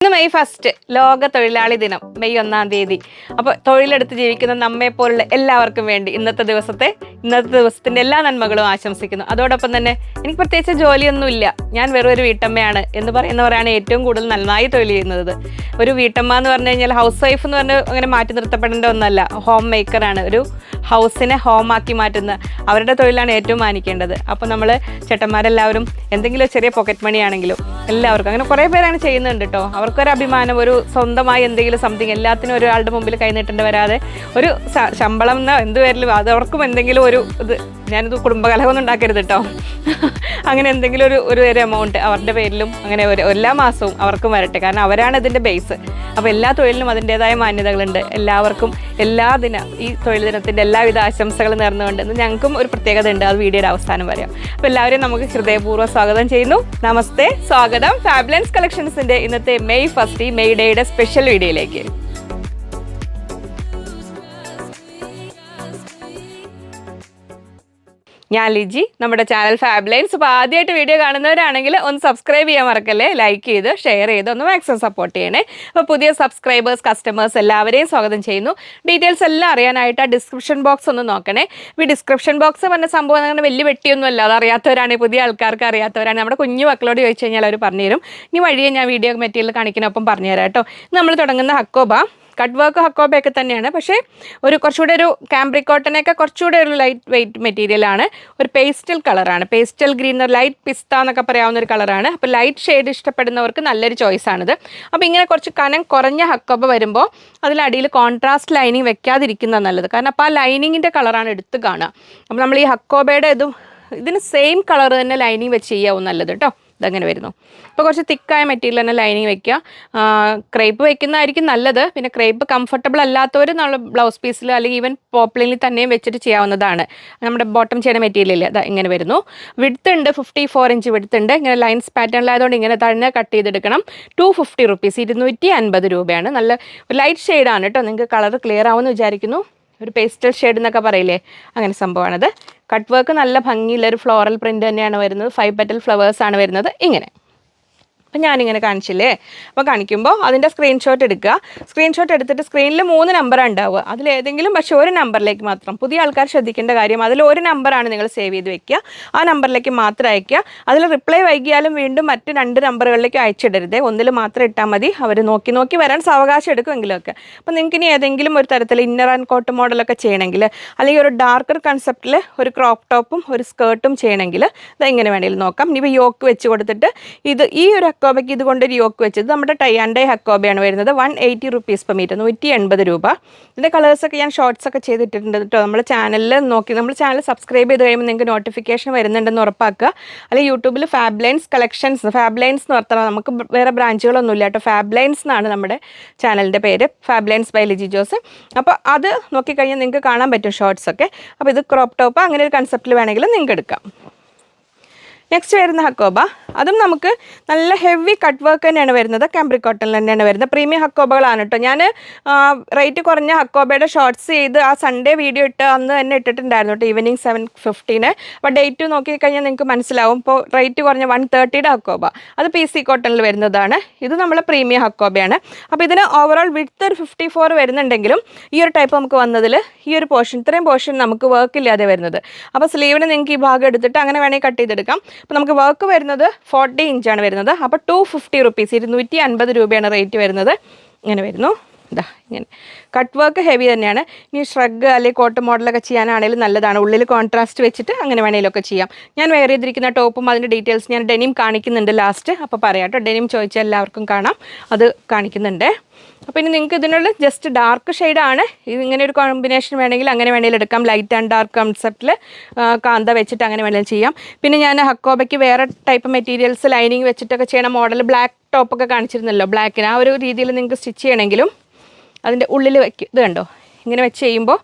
ഇന്ന് May first ലോക തൊഴിലാളി ദിനം മെയ് ഒന്നാം തീയതി. അപ്പോൾ തൊഴിലെടുത്ത് ജീവിക്കുന്ന നമ്മെ പോലുള്ള എല്ലാവർക്കും വേണ്ടി ഇന്നത്തെ ദിവസത്തെ ഇന്നത്തെ ദിവസത്തിന്റെ എല്ലാ നന്മകളും ആശംസിക്കുന്നു. അതോടൊപ്പം തന്നെ എനിക്ക് പ്രത്യേകിച്ച് ജോലിയൊന്നുമില്ല. ഞാൻ വെറും ഒരു വീട്ടമ്മയാണ് എന്ന് പറയുന്നവരാണ് ഏറ്റവും കൂടുതൽ നന്നായി തൊഴിൽ ചെയ്യുന്നത്. ഒരു വീട്ടമ്മ എന്ന് പറഞ്ഞു കഴിഞ്ഞാൽ ഹൗസ് വൈഫ് എന്ന് പറഞ്ഞ് അങ്ങനെ മാറ്റി നിർത്തപ്പെടേണ്ട ഒന്നല്ല. ഹോം മേക്കറാണ് ഒരു ഹൗസിനെ ഹോം ആക്കി മാറ്റുന്ന അവരുടെ തൊഴിലാണ് ഏറ്റവും മാനിക്കേണ്ടത്. അപ്പോൾ നമ്മൾ ചേട്ടന്മാരെല്ലാവരും എന്തെങ്കിലും ചെറിയ പോക്കറ്റ് മണി ആണെങ്കിലും എല്ലാവർക്കും അങ്ങനെ കുറേ പേരാണ് ചെയ്യുന്നുണ്ട് കേട്ടോ അവർക്കൊരു അഭിമാനം ഒരു സ്വന്തമായി എന്തെങ്കിലും സംതിങ് എല്ലാത്തിനും ഒരാളുടെ മുമ്പിൽ കൈനീട്ടേണ്ടി വരാതെ ഒരു ശമ്പളം എന്നോ എന്ത് പേരിലും അത് അവർക്കും എന്തെങ്കിലും ഒരു ഇത് ഞാനിത് കുടുംബകലഹമൊന്നും ഉണ്ടാക്കരുത് കേട്ടോ അങ്ങനെ എന്തെങ്കിലും ഒരു ഒരു ഒരു എമൗണ്ട് അവരുടെ പേരിലും അങ്ങനെ ഒരു എല്ലാ മാസവും അവർക്കും വരട്ടെ. കാരണം അവരാണ് ഇതിന്റെ ബേസ് അപ്പോൾ എല്ലാ തൊഴിലിനും അതിന്റെതായ മാന്യതകളുണ്ട്. എല്ലാവർക്കും എല്ലാ ദിന ഈ തൊഴിൽ ദിനത്തിന്റെ എല്ലാവിധ ആശംസകളും നേർന്നുകൊണ്ട് ഞങ്ങൾക്കും ഒരു പ്രത്യേകത ഉണ്ട്. അത് വീഡിയോയുടെ അവസാനം പറയാം. അപ്പോൾ എല്ലാവരെയും നമുക്ക് ഹൃദയപൂർവം സ്വാഗതം ചെയ്യുന്നു. നമസ്തേ. സ്വാഗതം. ഫാബ്ലൻസ് കളക്ഷൻസിന്റെ ഇന്നത്തെ മെയ് ഫസ്റ്റ് മെയ് ഡേയുടെ സ്പെഷ്യൽ വീഡിയോയിലേക്ക് ഞാൻ ലിജി. നമ്മുടെ ചാനൽ ഫാബ്ലൈൻസ് അപ്പോൾ ആദ്യമായിട്ട് വീഡിയോ കാണുന്നവരാണെങ്കിൽ ഒന്ന് സബ്സ്ക്രൈബ് ചെയ്യാൻ മറക്കല്ലേ? ലൈക്ക് ചെയ്ത് ഷെയർ ചെയ്ത് ഒന്ന് മാക്സിമം സപ്പോർട്ട് ചെയ്യണേ. അപ്പോൾ പുതിയ സബ്സ്ക്രൈബേഴ്സ് കസ്റ്റമേഴ്സ് എല്ലാവരെയും സ്വാഗതം ചെയ്യുന്നു. ഡീറ്റെയിൽസ് എല്ലാം അറിയാനായിട്ട് ആ ഡിസ്ക്രിപ്ഷൻ ബോക്സ് ഒന്ന് നോക്കണേ. ഈ ഡിസ്ക്രിപ്ഷൻ ബോക്സ് പറഞ്ഞ സംഭവം അങ്ങനെ വലിയ വെട്ടിയൊന്നും അല്ല അത് അറിയാത്തവരാണ് പുതിയ ആൾക്കാർക്ക് അറിയാത്തവരാണ് നമ്മുടെ കുഞ്ഞു മക്കളോട് ചോദിച്ചു കഴിഞ്ഞാൽ അവർ പറഞ്ഞുതരും. ഇനി വഴിയെ ഞാൻ വീഡിയോ മെറ്റീരിയൽ കാണിക്കുന്നൊപ്പം പറഞ്ഞുതരാം കേട്ടോ. നമ്മൾ തുടങ്ങുന്ന ഹക്കോബ. കട്ട് വർക്ക് ഹക്കോബയൊക്കെ തന്നെയാണ്. പക്ഷേ ഒരു കുറച്ചുകൂടെ ഒരു കാംബ്രിക് കോട്ടനൊക്കെ കുറച്ചുകൂടെ ഒരു ലൈറ്റ് വെയിറ്റ് മെറ്റീരിയൽ ആണ്. ഒരു പേസ്റ്റൽ കളറാണ് പേസ്റ്റൽ ഗ്രീൻ ലൈറ്റ് പിസ്ത എന്നൊക്കെ പറയാവുന്ന ഒരു കളറാണ് അപ്പോൾ ലൈറ്റ് ഷെയ്ഡ് ഇഷ്ടപ്പെടുന്നവർക്ക് നല്ലൊരു ചോയ്സാണിത് അപ്പോൾ ഇങ്ങനെ കുറച്ച് കനം കുറഞ്ഞ ഹക്കോബ വരുമ്പോൾ അതിലടിയിൽ കോൺട്രാസ്റ്റ് ലൈനിങ് വെക്കാതിരിക്കുന്നത് നല്ലത്. കാരണം അപ്പോൾ ആ ലൈനിങ്ങിന്റെ കളറാണ് എടുത്ത് കാണുക. അപ്പോൾ നമ്മൾ ഈ ഹക്കോബയുടെ ഇതും ഇതിന് സെയിം കളർ തന്നെ ലൈനിങ് വെച്ച് ചെയ്യാവും നല്ലത് കേട്ടോ. ഇതങ്ങനെ വരുന്നു. അപ്പോൾ കുറച്ച് തിക്കായ മെറ്റീരിയൽ തന്നെ ലൈനിങ് വെക്കുക. ക്രേപ്പ് വെക്കുന്നതായിരിക്കും നല്ലത്. പിന്നെ ക്രേപ്പ് കംഫർട്ടബിൾ അല്ലാത്തവർ നമ്മൾ ബ്ലൗസ് പീസിൽ അല്ലെങ്കിൽ ഈവൻ പോപ്പിളിൽ തന്നെയും വെച്ചിട്ട് ചെയ്യാവുന്നതാണ്. നമ്മുടെ ബോട്ടം ചെയ്യുന്ന മെറ്റീരിയൽ ഇതാ ഇങ്ങനെ വരുന്നു. വിടുത്ത് ഉണ്ട് ഫിഫ്റ്റി ഫോർ ഇഞ്ച് വിടുത്തുണ്ട് ഇങ്ങനെ ലൈൻസ് പാറ്റേണിലായതുകൊണ്ട് ഇങ്ങനെ തന്നെ കട്ട് ചെയ്തെടുക്കണം. ടു ഫിഫ്റ്റി റുപ്പീസ് ഇരുന്നൂറ്റി അൻപത് രൂപയാണ്. നല്ല ലൈറ്റ് ഷെയ്ഡാണ് കേട്ടോ. നിങ്ങൾക്ക് കളർ ക്ലിയർ ആവുമെന്ന് വിചാരിക്കുന്നു. ഒരു പേസ്റ്റൽ ഷെയ്ഡ് എന്നൊക്കെ പറയില്ലേ? അങ്ങനെ സംഭവമാണത്. കട്ട് വർക്ക് നല്ല ഭംഗിയുള്ള ഒരു ഫ്ലോറൽ പ്രിന്റ് തന്നെയാണ് വരുന്നത്. ഫൈവ് പെറ്റൽ ഫ്ലവേഴ്സ് ആണ് വരുന്നത്. ഇങ്ങനെ. അപ്പം ഞാനിങ്ങനെ കാണിച്ചില്ലേ? അപ്പോൾ കാണിക്കുമ്പോൾ അതിന്റെ സ്ക്രീൻഷോട്ട് എടുക്കുക. സ്ക്രീൻഷോട്ട് എടുത്തിട്ട് സ്ക്രീനിൽ മൂന്ന് നമ്പറാണ് ഉണ്ടാവുക. അതിലേതെങ്കിലും പക്ഷേ ഒരു നമ്പറിലേക്ക് മാത്രം. പുതിയ ആൾക്കാർ ശ്രദ്ധിക്കേണ്ട കാര്യം അതിൽ ഒരു നമ്പറാണ് നിങ്ങൾ സേവ് ചെയ്ത് വെക്കുക. ആ നമ്പറിലേക്ക് മാത്രം അയക്കുക. അതിൽ റിപ്ലൈ വൈകിയാലും വീണ്ടും മറ്റ് രണ്ട് നമ്പറുകളിലേക്ക് അയച്ചിടരുത്. ഒന്നിൽ മാത്രം ഇട്ടാൽ മതി. അവർ നോക്കി നോക്കി വരാൻ സാവകാശം എടുക്കുമെങ്കിലൊക്കെ. അപ്പോൾ നിങ്ങൾക്ക് ഇനി ഏതെങ്കിലും ഒരു തരത്തിൽ ഇന്നർ ആൻഡ് കോട്ട് മോഡലൊക്കെ ചെയ്യണമെങ്കിൽ അല്ലെങ്കിൽ ഒരു ഡാർക്കർ കൺസെപ്റ്റിൽ ഒരു ക്രോപ്പ് ടോപ്പും ഒരു സ്കേർട്ടും ചെയ്യണമെങ്കിൽ ഇത് എങ്ങനെ വേണമെങ്കിലും നോക്കാം. ഇനിയിപ്പോൾ യോക്ക് വെച്ച് കൊടുത്തിട്ട് ഇത് ഈ ഒരു ഹക്കോബയ്ക്ക് ഇതുകൊണ്ട് ഒരു യോക്ക് വെച്ചത് നമ്മുടെ ടൈ ആൻഡ് ഹക്കോബയാണ് വരുന്നത്. One eighty rupees per metre നൂറ്റി എൺപത് രൂപ. ഇതിന്റെ കളേഴ്സൊക്കെ ഞാൻ ഷോർട്സ് ഒക്കെ ചെയ്തിട്ടുണ്ട് കേട്ടോ നമ്മുടെ ചാനലിൽ നോക്കി നമ്മൾ ചാനൽ സബ്സ്ക്രൈബ് ചെയ്ത് കഴിയുമ്പോൾ നിങ്ങൾക്ക് നോട്ടിഫിക്കേഷൻ വരുന്നുണ്ടെന്ന് ഉറപ്പാക്കുക. അല്ലെങ്കിൽ യൂട്യൂബിൽ ഫാബ്ലൈൻസ് കളക്ഷൻസ് ഫാബ്ലൈൻസ് എന്ന് പറഞ്ഞാൽ നമുക്ക് വേറെ ബ്രാഞ്ചുകളൊന്നും ഇല്ല കേട്ടോ ഫാബ്ലൈൻസ് എന്നാണ് നമ്മുടെ ചാനലിന്റെ പേര്. ഫാബ്ലൈൻസ് ബൈ ലിജി ജോസ് അപ്പോൾ അത് നോക്കിക്കഴിഞ്ഞാൽ നിങ്ങൾക്ക് കാണാൻ പറ്റും ഷോർട്സ് ഒക്കെ. അപ്പോൾ ഇത് ക്രോപ്പ് ടോപ്പ് അങ്ങനെ ഒരു കൺസെപ്റ്റിൽ വേണമെങ്കിൽ നിങ്ങൾക്ക് എടുക്കാം. നെക്സ്റ്റ് വരുന്ന ഹക്കോബ. അതും നമുക്ക് നല്ല ഹെവി കട്ട് വർക്ക് തന്നെയാണ് വരുന്നത്. കാമ്പ്രി കോട്ടണിൽ തന്നെയാണ് വരുന്നത്. പ്രീമിയം ഹക്കോബകളാണ് കേട്ടോ ഞാൻ റേറ്റ് കുറഞ്ഞ ഹക്കോബയുടെ ഷോർട്സ് ചെയ്ത് ആ സൺഡേ വീഡിയോ ഇട്ട് അന്ന് തന്നെ ഇട്ടിട്ടുണ്ടായിരുന്നു കേട്ടോ ഈവനിങ് സെവൻ ഫിഫ്റ്റീന് അപ്പോൾ ഡേറ്റ് നോക്കിക്കഴിഞ്ഞാൽ നിങ്ങൾക്ക് മനസ്സിലാവും. ഇപ്പോൾ റേറ്റ് കുറഞ്ഞ വൺ തേർട്ടിയുടെ ഹക്കോബ. അത് പി സി കോട്ടണിൽ വരുന്നതാണ്. ഇത് നമ്മൾ പ്രീമിയം ഹക്കോബയാണ്. അപ്പോൾ ഇതിന് ഓവറോൾ വിഡ്ത്ത് ഒരു ഫിഫ്റ്റി ഫോർ വരുന്നുണ്ടെങ്കിലും ഈ ഒരു ടൈപ്പ് നമുക്ക് വന്നതിൽ ഈ ഒരു പോർഷൻ ഇത്രയും പോർഷൻ നമുക്ക് വർക്ക് ഇല്ലാതെ വരുന്നത്. അപ്പോൾ സ്ലീവിന് നിങ്ങൾക്ക് ഈ ഭാഗം എടുത്തിട്ട് അങ്ങനെ വേണമെങ്കിൽ കട്ട് ചെയ്തെടുക്കാം. അപ്പോൾ നമുക്ക് വർക്ക് വരുന്നത് ഫോർട്ടി ഇഞ്ചാണ് വരുന്നത്. അപ്പോൾ ടു ഫിഫ്റ്റി റുപ്പീസ് ഇരുന്നൂറ്റി അൻപത് രൂപയാണ് റേറ്റ് വരുന്നത്. ഇങ്ങനെ വരുന്നു. ഇതാ ഇങ്ങനെ. കട്ട് വർക്ക് ഹെവി തന്നെയാണ്. ഇനി ഷ്രഗ് അല്ലെങ്കിൽ കോട്ട് മോഡലൊക്കെ ചെയ്യാനാണെങ്കിലും നല്ലതാണ്. ഉള്ളിൽ കോൺട്രാസ്റ്റ് വെച്ചിട്ട് അങ്ങനെ വേണമെങ്കിലൊക്കെ ചെയ്യാം. ഞാൻ വെയർ ചെയ്തിരിക്കുന്ന ടോപ്പും അതിന്റെ ഡീറ്റെയിൽസ് ഞാൻ ഡെനിം കാണിക്കുന്നുണ്ട് ലാസ്റ്റ് അപ്പോൾ പറയാം കേട്ടോ ഡെനിം ചോദിച്ചാൽ എല്ലാവർക്കും കാണാം. അത് കാണിക്കുന്നുണ്ട്. അപ്പോൾ ഇനി നിങ്ങൾക്ക് ഇതിനുള്ള ജസ്റ്റ് ഡാർക്ക് ഷെയ്ഡാണ് ഇങ്ങനെ ഒരു കോമ്പിനേഷൻ വേണമെങ്കിൽ അങ്ങനെ വേണമെങ്കിലും എടുക്കാം. ലൈറ്റ് ആൻഡ് ഡാർക്ക് കൺസെപ്റ്റിൽ കാന്ത വെച്ചിട്ട് അങ്ങനെ വേണമെങ്കിലും ചെയ്യാം. പിന്നെ ഞാൻ ഹക്കോബയ്ക്ക് വേറെ ടൈപ്പ് മെറ്റീരിയൽസ് ലൈനിങ് വെച്ചിട്ടൊക്കെ ചെയ്യണ മോഡൽ ബ്ലാക്ക് ടോപ്പൊക്കെ കാണിച്ചിരുന്നല്ലോ. ബ്ലാക്കിന് ആ ഒരു രീതിയിൽ നിങ്ങൾക്ക് സ്റ്റിച്ച് ചെയ്യണമെങ്കിലും അതിന്റെ ഉള്ളിൽ വയ്ക്കും ഇത് കണ്ടോ? ഇങ്ങനെ വെച്ച് ചെയ്യുമ്പോൾ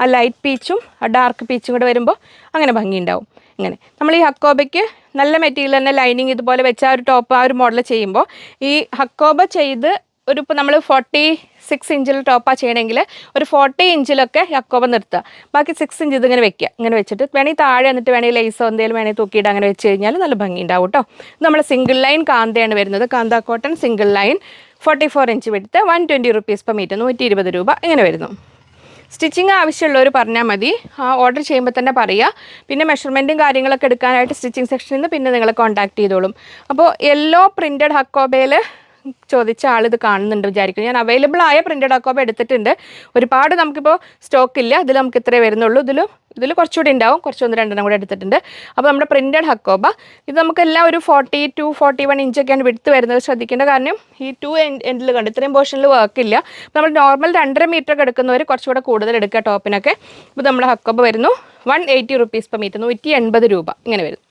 ആ ലൈറ്റ് പീച്ചും ആ ഡാർക്ക് പീച്ചും കൂടെ വരുമ്പോൾ അങ്ങനെ ഭംഗിയുണ്ടാവും. ഇങ്ങനെ. നമ്മൾ ഈ ഹക്കോബയ്ക്ക് നല്ല മെറ്റീരിയൽ തന്നെ ലൈനിങ് ഇതുപോലെ വെച്ച് ആ ഒരു ടോപ്പ് ആ ഒരു മോഡൽ ചെയ്യുമ്പോൾ ഈ ഹക്കോബ ചെയ്ത് ഒരു ഇപ്പോൾ നമ്മൾ ഫോർട്ടി സിക്സ് ഇഞ്ചിൽ ടോപ്പാണ് ചെയ്യണമെങ്കിൽ ഒരു ഫോർട്ടി ഇഞ്ചിലൊക്കെ ഹക്കോബ നിർത്തുക ബാക്കി സിക്സ് ഇഞ്ച് ഇതിങ്ങനെ വെക്കുക ഇങ്ങനെ വെച്ചിട്ട് വേണമെങ്കിൽ താഴെ എന്നിട്ട് വേണമെങ്കിൽ ലേസോ എന്തെങ്കിലും വേണമെങ്കിൽ തൂക്കിയിട്ട് അങ്ങനെ വെച്ച് കഴിഞ്ഞാൽ നല്ല ഭംഗി ഉണ്ടാവും കേട്ടോ നമ്മൾ സിംഗിൾ ലൈൻ കാന്തയാണ് വരുന്നത്. Kantha cotton single line forty four inch width one twenty rupees per metre നൂറ്റി ഇരുപത് രൂപ ഇങ്ങനെ വരുന്നു. സ്റ്റിച്ചിങ് ആവശ്യമുള്ളവർ പറഞ്ഞാൽ മതി. ഓർഡർ ചെയ്യുമ്പോൾ തന്നെ പറയുക പിന്നെ മെഷർമെന്റും കാര്യങ്ങളൊക്കെ എടുക്കാനായിട്ട് സ്റ്റിച്ചിങ് സെക്ഷനിൽ നിന്ന് പിന്നെ നിങ്ങളെ കോൺടാക്ട് ചെയ്തോളും. അപ്പോൾ യെല്ലോ പ്രിന്റഡ് ഹക്കോബയിൽ ചോദിച്ച ആൾ ഇത് കാണുന്നുണ്ട് വിചാരിക്കുന്നു. ഞാൻ അവൈലബിൾ ആയ പ്രിന്റഡ് ഹക്കോബ എടുത്തിട്ടുണ്ട്. ഒരുപാട് നമുക്കിപ്പോൾ സ്റ്റോക്ക് ഇല്ല. ഇതിൽ നമുക്ക് ഇത്രേ വരുന്നുള്ളൂ. ഇതിലും ഇതിൽ കുറച്ചുകൂടി ഉണ്ടാവും. കുറച്ച് ഒന്ന് രണ്ടെണ്ണം കൂടെ എടുത്തിട്ടുണ്ട്. അപ്പോൾ നമ്മുടെ പ്രിന്റഡ് ഹക്കോബ. ഇത് നമുക്കെല്ലാം ഒരു ഫോർട്ടി ടു ഫോർട്ടി വൺ ഇഞ്ചൊക്കെയാണ് വിടുത്ത് വരുന്നത്. ശ്രദ്ധിക്കേണ്ട കാരണം ഈ ടു എൻഡിൽ കണ്ട്? ഇത്രയും പോർഷനിൽ വർക്കില്ല നമ്മൾ നോർമൽ രണ്ടര മീറ്റർ ഒക്കെ എടുക്കുന്നവർ കുറച്ചുകൂടെ കൂടുതൽ എടുക്കുക ടോപ്പിനൊക്കെ. ഇപ്പോൾ നമ്മുടെ ഹക്കോബ വരുന്നു. One eighty rupees per metre നൂറ്റി എൺപത് രൂപ ഇങ്ങനെ വരുന്നു.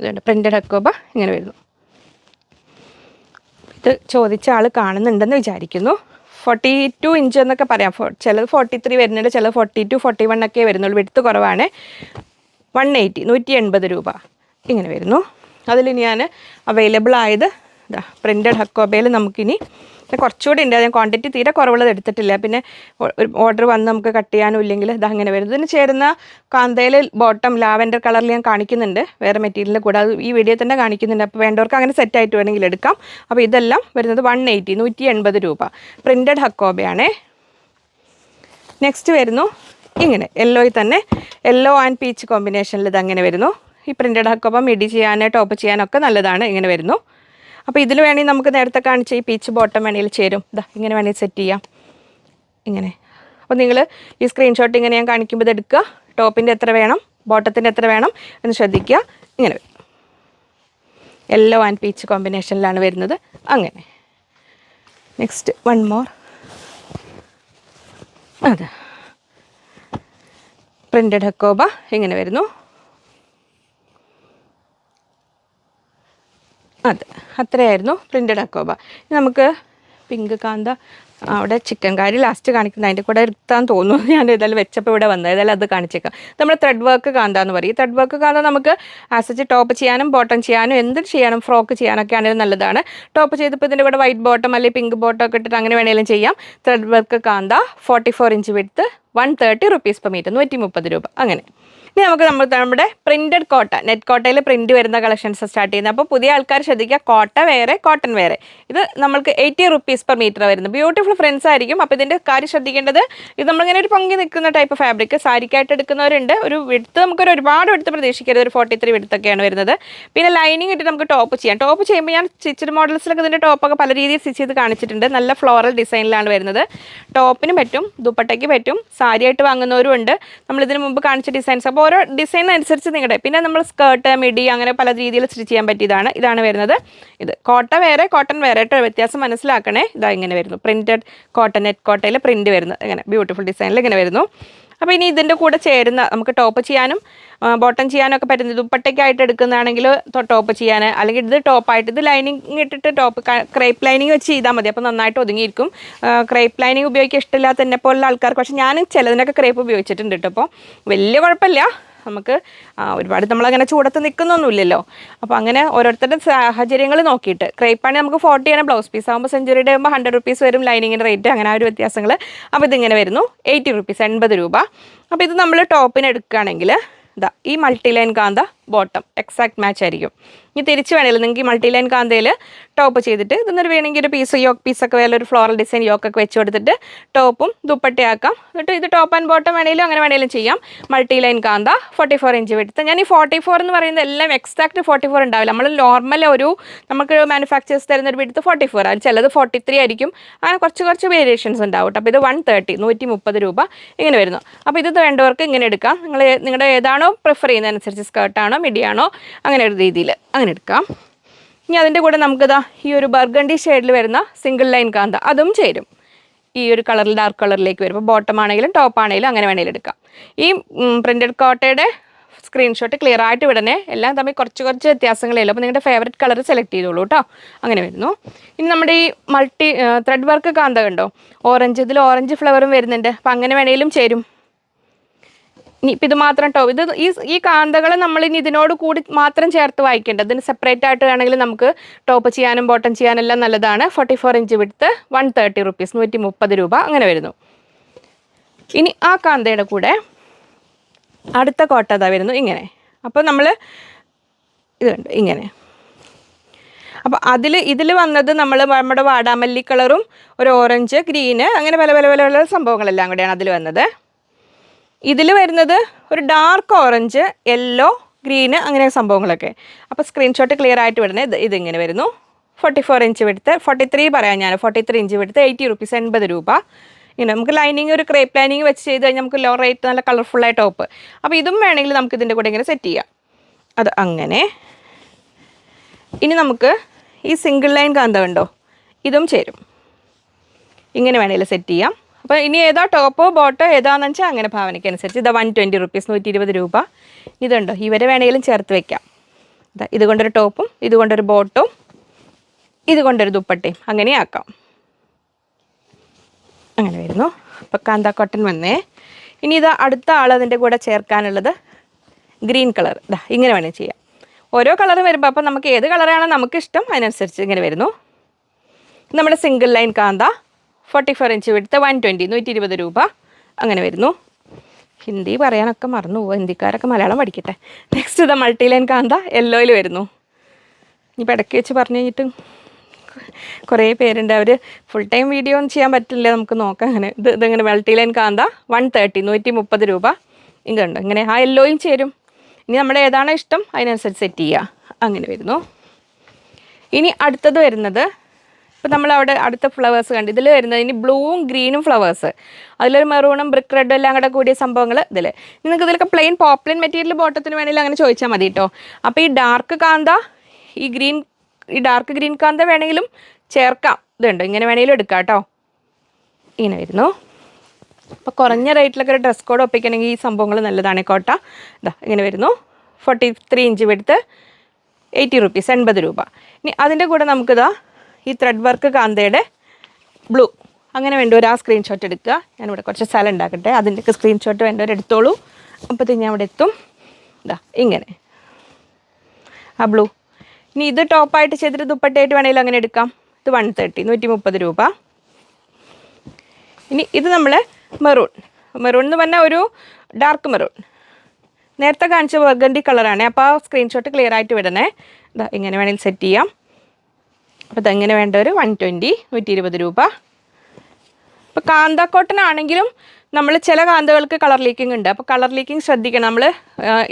ഇതുണ്ട്. പ്രിന്റഡ് ഹക്കോബ ഇങ്ങനെ വരുന്നു. ഇത് ചോദിച്ച ആൾ കാണുന്നുണ്ടെന്ന് വിചാരിക്കുന്നു. ഫോർട്ടി ടു ഇഞ്ച് എന്നൊക്കെ പറയാം. ചിലത് ഫോർട്ടി ത്രീ വരുന്നുണ്ട് ചിലത് ഫോർട്ടി ടു ഫോർട്ടി വൺ ഒക്കെ വരുന്നുള്ളൂ. വെടുത്ത് കുറവാണ്. വൺ എയ്റ്റി നൂറ്റി എൺപത് രൂപ. ഇങ്ങനെ വരുന്നു. അതിൽ ഞാൻ അവൈലബിൾ ആയത് ഇതാ പ്രിന്റഡ് ഹക്കോബയിൽ നമുക്കിനി പിന്നെ കുറച്ചുകൂടി ഉണ്ട്. അതിന് ക്വാണ്ടിറ്റി തീരെ കുറവുള്ളത് എടുത്തിട്ടില്ല. പിന്നെ ഒരു ഓർഡർ വന്ന് നമുക്ക് കട്ട് ചെയ്യാനും ഇല്ലെങ്കിൽ ഇത് അങ്ങനെ വരും ഇതിന് ചേരുന്ന കാന്തയിൽ ബോട്ടം ലാവൻഡർ കളറിൽ ഞാൻ കാണിക്കുന്നുണ്ട്. വേറെ മെറ്റീരിയലിന്റെ കൂടെ. അത് ഈ വീഡിയോ തന്നെ കാണിക്കുന്നുണ്ട്. അപ്പോൾ വേണ്ടവർക്ക് അങ്ങനെ സെറ്റ് ആയിട്ട് വേണമെങ്കിൽ എടുക്കാം. അപ്പോൾ ഇതെല്ലാം വരുന്നത് വൺ എയ്റ്റി നൂറ്റി എൺപത് രൂപ. പ്രിന്റഡ് ഹക്കോബയാണേ. നെക്സ്റ്റ് വരുന്നു. ഇങ്ങനെ യെല്ലോയിൽ തന്നെ യെല്ലോ ആൻഡ് പീച്ച് കോമ്പിനേഷനിൽ ഇത് അങ്ങനെ വരുന്നു. ഈ പ്രിന്റഡ് ഹക്കോബ മിഡി ചെയ്യാൻ ടോപ്പ് ചെയ്യാനൊക്കെ നല്ലതാണ്. ഇങ്ങനെ വരുന്നു. അപ്പോൾ ഇതിൽ വേണമെങ്കിൽ നമുക്ക് നേരത്തെ കാണിച്ച ഈ പീച്ച് ബോട്ടം വേണമെങ്കിൽ ചേരും. ഇതാ ഇങ്ങനെ വേണമെങ്കിൽ സെറ്റ് ചെയ്യാം. ഇങ്ങനെ. അപ്പോൾ നിങ്ങൾ ഈ സ്ക്രീൻഷോട്ട് ഇങ്ങനെ ഞാൻ കാണിക്കുമ്പോൾ എടുക്കുക. ടോപ്പിന്റെ എത്ര വേണം ബോട്ടത്തിന്റെ എത്ര വേണം എന്ന് ശ്രദ്ധിക്കുക. ഇങ്ങനെ വരും. യെല്ലോ ആൻഡ് പീച്ച് കോമ്പിനേഷനിലാണ് വരുന്നത്. അങ്ങനെ. നെക്സ്റ്റ് വൺ മോർ അതെ. പ്രിന്റഡ് ഹക്കോബ ഇങ്ങനെ വരുന്നു. അതെ അത്രയായിരുന്നു പ്രിന്റഡ് അക്കോബ. നമുക്ക് പിങ്ക് കാന്ത അവിടെ ചിക്കൻ കാരി ലാസ്റ്റ് കാണിക്കുന്നത്. അതിന്റെ കൂടെ എടുത്താൻ തോന്നുന്നു. ഞാൻ ഏതായാലും വെച്ചപ്പോൾ ഇവിടെ വന്നത്. ഏതായാലും അത് കാണിച്ചേക്കാം. നമ്മുടെ ത്രെഡ് വർക്ക് കാന്ത എന്ന് പറയും. ത്രെഡ് വർക്ക് കാന്ത നമുക്ക് ആസച്ച് ടോപ്പ് ചെയ്യാനും ബോട്ടം ചെയ്യാനും എന്ത് ചെയ്യാനും ഫ്രോക്ക് ചെയ്യാനൊക്കെ ആണെങ്കിലും നല്ലതാണ്. ടോപ്പ് ചെയ്തപ്പോൾ ഇതിന്റെ കൂടെ വൈറ്റ് ബോട്ടം അല്ലെങ്കിൽ പിങ്ക് ബോട്ടം ഒക്കെ ഇട്ടിട്ട് അങ്ങനെ വേണമെങ്കിലും ചെയ്യാം. Thread work kantha forty four inch width one thirty rupees per metre നൂറ്റി മുപ്പത് രൂപ. അങ്ങനെ. ഇനി നമുക്ക് നമ്മൾ നമ്മുടെ പ്രിന്റഡ് കോട്ട. നെറ്റ് കോട്ടയിൽ പ്രിന്റ് വരുന്ന കളക്ഷൻസ് സ്റ്റാർട്ട് ചെയ്യുന്നത്. അപ്പോൾ പുതിയ ആൾക്കാർ ശ്രദ്ധിക്കുക കോട്ട വേറെ കോട്ടൺ വേറെ. ഇത് നമ്മൾക്ക് എയ്റ്റി റുപ്പീസ് പെർ മീറ്റർ വരുന്നത് ബ്യൂട്ടിഫുൾ ഫ്രണ്ട്സ് ആയിരിക്കും. അപ്പോൾ ഇതിന്റെ കാര്യം ശ്രദ്ധിക്കേണ്ടത് ഇത് നമ്മളിങ്ങനെ ഒരു പൊങ്ങി നിൽക്കുന്ന ടൈപ്പ് ഫാബ്രിക് സാരിക്കായിട്ട് എടുക്കുന്നവരുണ്ട്. ഒരു വിടുത്ത് നമുക്കൊരു ഒരുപാട് വിടുത്ത് പ്രതീക്ഷിക്കരുത്. ഒരു ഫോർട്ടി ത്രീ വിടുത്തൊക്കെയാണ് വരുന്നത്. പിന്നെ ലൈനിങ് ഇട്ട് നമുക്ക് ടോപ്പ് ചെയ്യാം. ടോപ്പ് ചെയ്യുമ്പോൾ ഞാൻ സ്റ്റിച്ചഡ് മോഡൽസിലൊക്കെ ഇതിന്റെ ടോപ്പൊക്കെ പല രീതിയിൽ സ്റ്റിച്ച് ചെയ്ത് കാണിച്ചിട്ടുണ്ട്. നല്ല ഫ്ലോറൽ ഡിസൈനിലാണ് വരുന്നത്. ടോപ്പിന് പറ്റും ദുപ്പട്ടയ്ക്ക് പറ്റും സാരിയായിട്ട് വാങ്ങുന്നവരും ഉണ്ട്. നമ്മൾ ഇതിന് മുമ്പ് കാണിച്ച ഡിസൈൻസ് അപ്പോൾ ഓരോ ഡിസൈൻ അനുസരിച്ച് നിങ്ങളുടെ പിന്നെ നമ്മൾ സ്കേർട്ട് മിഡി അങ്ങനെ പല രീതിയിൽ സ്റ്റിച്ച് ചെയ്യാൻ പറ്റിയതാണ്. ഇതാണ് വരുന്നത്. ഇത് കോട്ട വേറെ കോട്ടൺ വേറെ. ആയിട്ട് വ്യത്യാസം മനസ്സിലാക്കണേ. ഇതാ ഇങ്ങനെ വരുന്നു. പ്രിന്റഡ് കോട്ടൺ നെറ്റ് കോട്ടയിൽ പ്രിന്റ് വരുന്നത്. ഇങ്ങനെ ബ്യൂട്ടിഫുൾ ഡിസൈനിൽ ഇങ്ങനെ വരുന്നു. അപ്പോൾ ഇനി ഇതിന്റെ കൂടെ ചേരുന്ന നമുക്ക് ടോപ്പ് ചെയ്യാനും ബോട്ടം ചെയ്യാനും ഒക്കെ പറ്റുന്നത് ദുപ്പട്ടയ്ക്കായിട്ട് എടുക്കുന്നതാണെങ്കിൽ ടോപ്പ് ചെയ്യാൻ അല്ലെങ്കിൽ ഇത് ടോപ്പായിട്ട് ഇത് ലൈനിങ് ഇട്ടിട്ട് ടോപ്പ് ക്രേപ്പ് ലൈനിങ് വെച്ച് ചെയ്താൽ മതി. അപ്പോൾ നന്നായിട്ട് ഒതുങ്ങിയിരിക്കും. ക്രേപ്പ് ലൈനിങ് ഉപയോഗിക്കാൻ ഇഷ്ടമില്ലാത്ത എന്നെ പോലുള്ള ആൾക്കാർക്ക് പക്ഷേ ഞാൻ ചിലതിനൊക്കെ ക്രേപ്പ് ഉപയോഗിച്ചിട്ടുണ്ട് കേട്ടോ അപ്പോൾ വലിയ കുഴപ്പമില്ല. നമുക്ക് ഒരുപാട് നമ്മളങ്ങനെ ചൂടത്ത് നിൽക്കുന്നൊന്നുമില്ലല്ലോ അപ്പോൾ അങ്ങനെ ഓരോരുത്തരുടെ സാഹചര്യങ്ങൾ നോക്കിയിട്ട്. ക്രേപ്പാണെങ്കിൽ നമുക്ക് ഫോർട്ടി ആണ് ബ്ലൗസ് പീസ് ആകുമ്പോൾ സെഞ്ചുറിയുടെ ആകുമ്പോൾ ഹൺഡ്രഡ് റുപ്പീസ് വരും ലൈനിങ്ങിന്റെ റേറ്റ് അങ്ങനെ ആ ഒരു വ്യത്യാസങ്ങൾ അപ്പോൾ ഇതിങ്ങനെ വരുന്നു. എയ്റ്റി റുപ്പീസ് എൺപത് രൂപ. അപ്പോൾ ഇത് നമ്മൾ ടോപ്പിന് എടുക്കുകയാണെങ്കിൽ ഇതാ ഈ multi line kantha bottom exact match ആയിരിക്കും. ഇനി തിരിച്ച് വേണമെങ്കിൽ നിങ്ങൾക്ക് ഈ മൾട്ടി ലൈൻ കാന്തയിൽ ടോപ്പ് ചെയ്തിട്ട് ഇതൊന്നൊരു വേണമെങ്കിൽ ഒരു പീസ് യോക്ക് പീസൊക്കെ വേറെ ഒരു ഫ്ലോറൽ ഡിസൈൻ യോക്കൊക്കെ വെച്ച് കൊടുത്തിട്ട് ടോപ്പും ദുപ്പട്ടയാക്കാം. എന്നിട്ട് ഇത് ടോപ്പ് ആൻഡ് ബോട്ടം വേണമെങ്കിലും അങ്ങനെ വേണമെങ്കിലും ചെയ്യാം. Multi line kantha forty four inch width ഞാൻ ഈ ഫോർട്ടി ഫോർ എന്ന് പറയുന്നത് എല്ലാം എക്സാക്ട് ഫോർട്ടി ഫോർ ഉണ്ടാവില്ല. നമ്മൾ നോർമൽ ഒരു നമുക്ക് മാനുഫാക്ചേഴ്സ് തരുന്ന ഒരു വിടുത്ത് ഫോർട്ടി ഫോർ ആണ്. ചിലത് ഫോർട്ടി ത്രീ ആയിരിക്കും. അങ്ങനെ കുറച്ച് കുറച്ച് വേരിയേഷൻസ് ഉണ്ടാവും അപ്പോൾ ഇത് വൺ തേർട്ടി നൂറ്റി മുപ്പത് രൂപ ഇങ്ങനെ വരുന്നു. അപ്പോൾ ഇത് വേണ്ടവർക്ക് ഇങ്ങനെ എടുക്കാം. നിങ്ങൾ നിങ്ങളുടെ ഏതാണോ പ്രിഫർ ചെയ്യുന്നതനുസരിച്ച് സ്കേർട്ടാണോ മിഡിയാണോ അങ്ങനെ ഒരു രീതിയിൽ അങ്ങനെ എടുക്കാം. ഇനി അതിന്റെ കൂടെ നമുക്കിതാ ഈ ഒരു ബർഗണ്ടി ഷെയ്ഡിൽ വരുന്ന സിംഗിൾ ലൈൻ കാന്ത അതും ചേരും. ഈ ഒരു കളറിൽ ഡാർക്ക് കളറിലേക്ക് വരുമ്പോൾ ബോട്ടം ആണെങ്കിലും ടോപ്പ് ആണെങ്കിലും അങ്ങനെ വേണമെങ്കിലും എടുക്കാം. ഈ പ്രിന്റഡ് കോട്ടയുടെ സ്ക്രീൻഷോട്ട് ക്ലിയർ ആയിട്ട് വിടണേ. എല്ലാം തമ്മിൽ കുറച്ച് കുറച്ച് വ്യത്യാസങ്ങളേ ഉള്ളൂ. അപ്പോൾ നിങ്ങളുടെ ഫേവററ്റ് കളർ സെലക്ട് ചെയ്തോളൂ കേട്ടോ അങ്ങനെ വരുന്നു. ഇനി നമ്മുടെ ഈ മൾട്ടി ത്രെഡ് വർക്ക് കാന്ത കണ്ടോ? ഓറഞ്ച് ഇതിൽ ഓറഞ്ച് ഫ്ലവറും വരുന്നുണ്ട്. അപ്പോൾ അങ്ങനെ വേണമെങ്കിലും ചേരും. ഇനി ഇപ്പം ഇത് മാത്രം കേട്ടോ ഇത് ഈ ഈ കാന്തകൾ നമ്മൾ ഇനി ഇതിനോട് കൂടി മാത്രം ചേർത്ത് വായിക്കേണ്ടത്. ഇതിന് സെപ്പറേറ്റ് ആയിട്ട് വേണമെങ്കിൽ നമുക്ക് ടോപ്പ് ചെയ്യാനും ബോട്ടം ചെയ്യാനും എല്ലാം നല്ലതാണ്. Forty four inch width one thirty rupees നൂറ്റി മുപ്പത് രൂപ. അങ്ങനെ വരുന്നു. ഇനി ആ കാന്തയുടെ കൂടെ അടുത്ത കോട്ട അതാ വരുന്നു. ഇങ്ങനെ. അപ്പോൾ നമ്മൾ ഇതുണ്ട് ഇങ്ങനെ. അപ്പോൾ അതിൽ ഇതിൽ വന്നത് നമ്മൾ നമ്മുടെ വാടാമല്ലി കളറും ഒരു ഓറഞ്ച് ഗ്രീന് അങ്ങനെ പല പല പല പല സംഭവങ്ങളെല്ലാം കൂടെയാണ് അതിൽ വന്നത്. ഇതിൽ വരുന്നത് ഒരു ഡാർക്ക് ഓറഞ്ച് യെല്ലോ ഗ്രീന് അങ്ങനെ സംഭവങ്ങളൊക്കെ. അപ്പോൾ സ്ക്രീൻഷോട്ട് ക്ലിയർ ആയിട്ട് വിടണേ ഇത് ഇതിങ്ങനെ വരുന്നു. Forty four inch width forty three പറയാം ഞാൻ forty three inch width eighty rupees എൺപത് രൂപ. ഇങ്ങനെ നമുക്ക് ലൈനിങ് ഒരു ക്രേപ്പ് ലൈനിങ് വെച്ച് ചെയ്ത് കഴിഞ്ഞാൽ നമുക്ക് ലോ റേറ്റ് നല്ല കളർഫുള്ളായ ടോപ്പ് അപ്പോൾ ഇതും വേണമെങ്കിൽ നമുക്ക് ഇതിന്റെ കൂടെ ഇങ്ങനെ സെറ്റ് ചെയ്യാം. അത് അങ്ങനെ. ഇനി നമുക്ക് ഈ സിംഗിൾ ലൈൻ കാന്ത കണ്ടോ ഇതും ചേരും. ഇങ്ങനെ വേണമെങ്കിൽ സെറ്റ് ചെയ്യാം. അപ്പോൾ ഇനി ഏതാ ടോപ്പോ ബോട്ടോ ഏതാണെന്ന് വെച്ചാൽ അങ്ങനെ ഭാവനയ്ക്കനുസരിച്ച്. ഇതാ വൺ ട്വന്റി റുപ്പീസ് നൂറ്റി ഇരുപത് രൂപ ഇതുണ്ടോ? ഇവരെ വേണമെങ്കിലും ചേർത്ത് വെക്കാം. ഇതാ ഇതുകൊണ്ടൊരു ടോപ്പും ഇതുകൊണ്ടൊരു ബോട്ടും ഇതുകൊണ്ടൊരു ദുപ്പട്ടയും. അങ്ങനെ ആക്കാം. അങ്ങനെ വരുന്നു. അപ്പോൾ കാന്താ കോട്ടൺ വന്നേ. ഇനി ഇത് അടുത്ത ആൾ അതിന്റെ കൂടെ ചേർക്കാനുള്ളത് ഗ്രീൻ കളർ ഇതാ ഇങ്ങനെ വേണേൽ ചെയ്യാം. ഓരോ കളർ വരുമ്പോൾ അപ്പോൾ നമുക്ക് ഏത് കളറാണോ നമുക്കിഷ്ടം അതിനനുസരിച്ച് ഇങ്ങനെ വരുന്നു. നമ്മുടെ single line kantha. Forty four inch width one twenty നൂറ്റി ഇരുപത് രൂപ. അങ്ങനെ വരുന്നു. ഹിന്ദി പറയാനൊക്കെ മറന്നു പോകും ഹിന്ദിക്കാരൊക്കെ മലയാളം പഠിക്കട്ടെ. നെക്സ്റ്റ് ഇത് മൾട്ടി ലൈൻ കാന്ത യെല്ലോയിൽ വരുന്നു. ഇനിയിപ്പോൾ ഇടയ്ക്ക് വെച്ച് പറഞ്ഞു കഴിഞ്ഞിട്ട് കുറേ പേരുണ്ട്. അവർ ഫുൾ ടൈം വീഡിയോ ഒന്നും ചെയ്യാൻ പറ്റില്ല. നമുക്ക് നോക്കാം അങ്ങനെ. ഇത് ഇതിങ്ങനെ multi line kantha? One thirty നൂറ്റി മുപ്പത് രൂപ ഇതുണ്ട് ഇങ്ങനെ ആ യെല്ലോയും ചേരും. ഇനി നമ്മുടെ ഏതാണോ ഇഷ്ടം അതിനനുസരിച്ച് സെറ്റ് ചെയ്യുക അങ്ങനെ വരുന്നു. ഇനി അടുത്തത് വരുന്നത് ഇപ്പം നമ്മൾ അവിടെ അടുത്ത ഫ്ലവേഴ്സ് കണ്ട് ഇതിൽ വരുന്നത് ഇനി ബ്ലൂവും ഗ്രീനും ഫ്ലവേഴ്സ് അതിലൊരു മെറൂണും ബ്രിക്ക് റെഡും എല്ലാം കൂടെ കൂടിയ സംഭവങ്ങൾ ഇതിൽ നിങ്ങൾക്ക് ഇതിലൊക്കെ പ്ലെയിൻ പോപ്ലിൻ മെറ്റീരിയൽ ബോട്ടത്തിന് വേണമെങ്കിൽ അങ്ങനെ ചോദിച്ചാൽ മതി കേട്ടോ അപ്പോൾ ഈ ഡാർക്ക് കാന്ത ഈ ഗ്രീൻ ഈ ഡാർക്ക് ഗ്രീൻ കാന്ത വേണമെങ്കിലും ചേർക്കാം. ഇതുണ്ട് ഇങ്ങനെ വേണമെങ്കിലും എടുക്കാം കേട്ടോ ഇങ്ങനെ വരുന്നു. അപ്പോൾ കുറഞ്ഞ റേറ്റിലൊക്കെ ഒരു ഡ്രസ് കോഡ് ഒപ്പിക്കണമെങ്കിൽ ഈ സംഭവങ്ങൾ നല്ലതാണ് കോട്ട. ഇതാ ഇങ്ങനെ വരുന്നു. ഫോർട്ടി ത്രീ ഇഞ്ച് എടുത്ത് എയ്റ്റി റുപ്പീസ് എൺപത് രൂപ. ഇനി അതിന്റെ കൂടെ നമുക്കിതാ ഈ ത്രെഡ് വർക്ക് കാന്തയുടെ ബ്ലൂ അങ്ങനെ വേണ്ട ഒരു ആ സ്ക്രീൻഷോട്ട് എടുക്കുക. ഞാനിവിടെ കുറച്ച് സ്ഥലം ഉണ്ടാക്കട്ടെ. അതിന്റെയൊക്കെ സ്ക്രീൻഷോട്ട് വേണ്ടവർ എടുത്തോളൂ. അപ്പോഴത്തേക്ക് ഞാൻ അവിടെ എത്തും. ഇതാ ഇങ്ങനെ. ആ ബ്ലൂ ഇനി ഇത് ടോപ്പായിട്ട് ചെയ്തിട്ട് ദുപ്പട്ടയായിട്ട് വേണമെങ്കിലും അങ്ങനെ എടുക്കാം. ഇത് വൺ തേർട്ടി നൂറ്റി മുപ്പത് രൂപ. ഇനി ഇത് നമ്മൾ മെറൂൺ മെറൂൺ എന്ന് പറഞ്ഞാൽ ഒരു ഡാർക്ക് മെറൂൺ നേരത്തെ കാണിച്ച വർഗണ്ടി കളറാണ് അപ്പോൾ ആ സ്ക്രീൻഷോട്ട് ക്ലിയർ ആയിട്ട് വിടണേ. ഇതാ ഇങ്ങനെ വേണമെങ്കിൽ സെറ്റ് ചെയ്യാം. അപ്പോൾ ഇതെങ്ങനെ വേണ്ട ഒരു വൺ ട്വന്റി നൂറ്റി ഇരുപത് രൂപ. ഇപ്പോൾ കാന്ത കോട്ടൺ ആണെങ്കിലും നമ്മൾ ചില കാന്തകൾക്ക് കളർ ലീക്കിംഗ് ഉണ്ട്. അപ്പോൾ കളർ ലീക്കിംഗ് ശ്രദ്ധിക്കണം. നമ്മൾ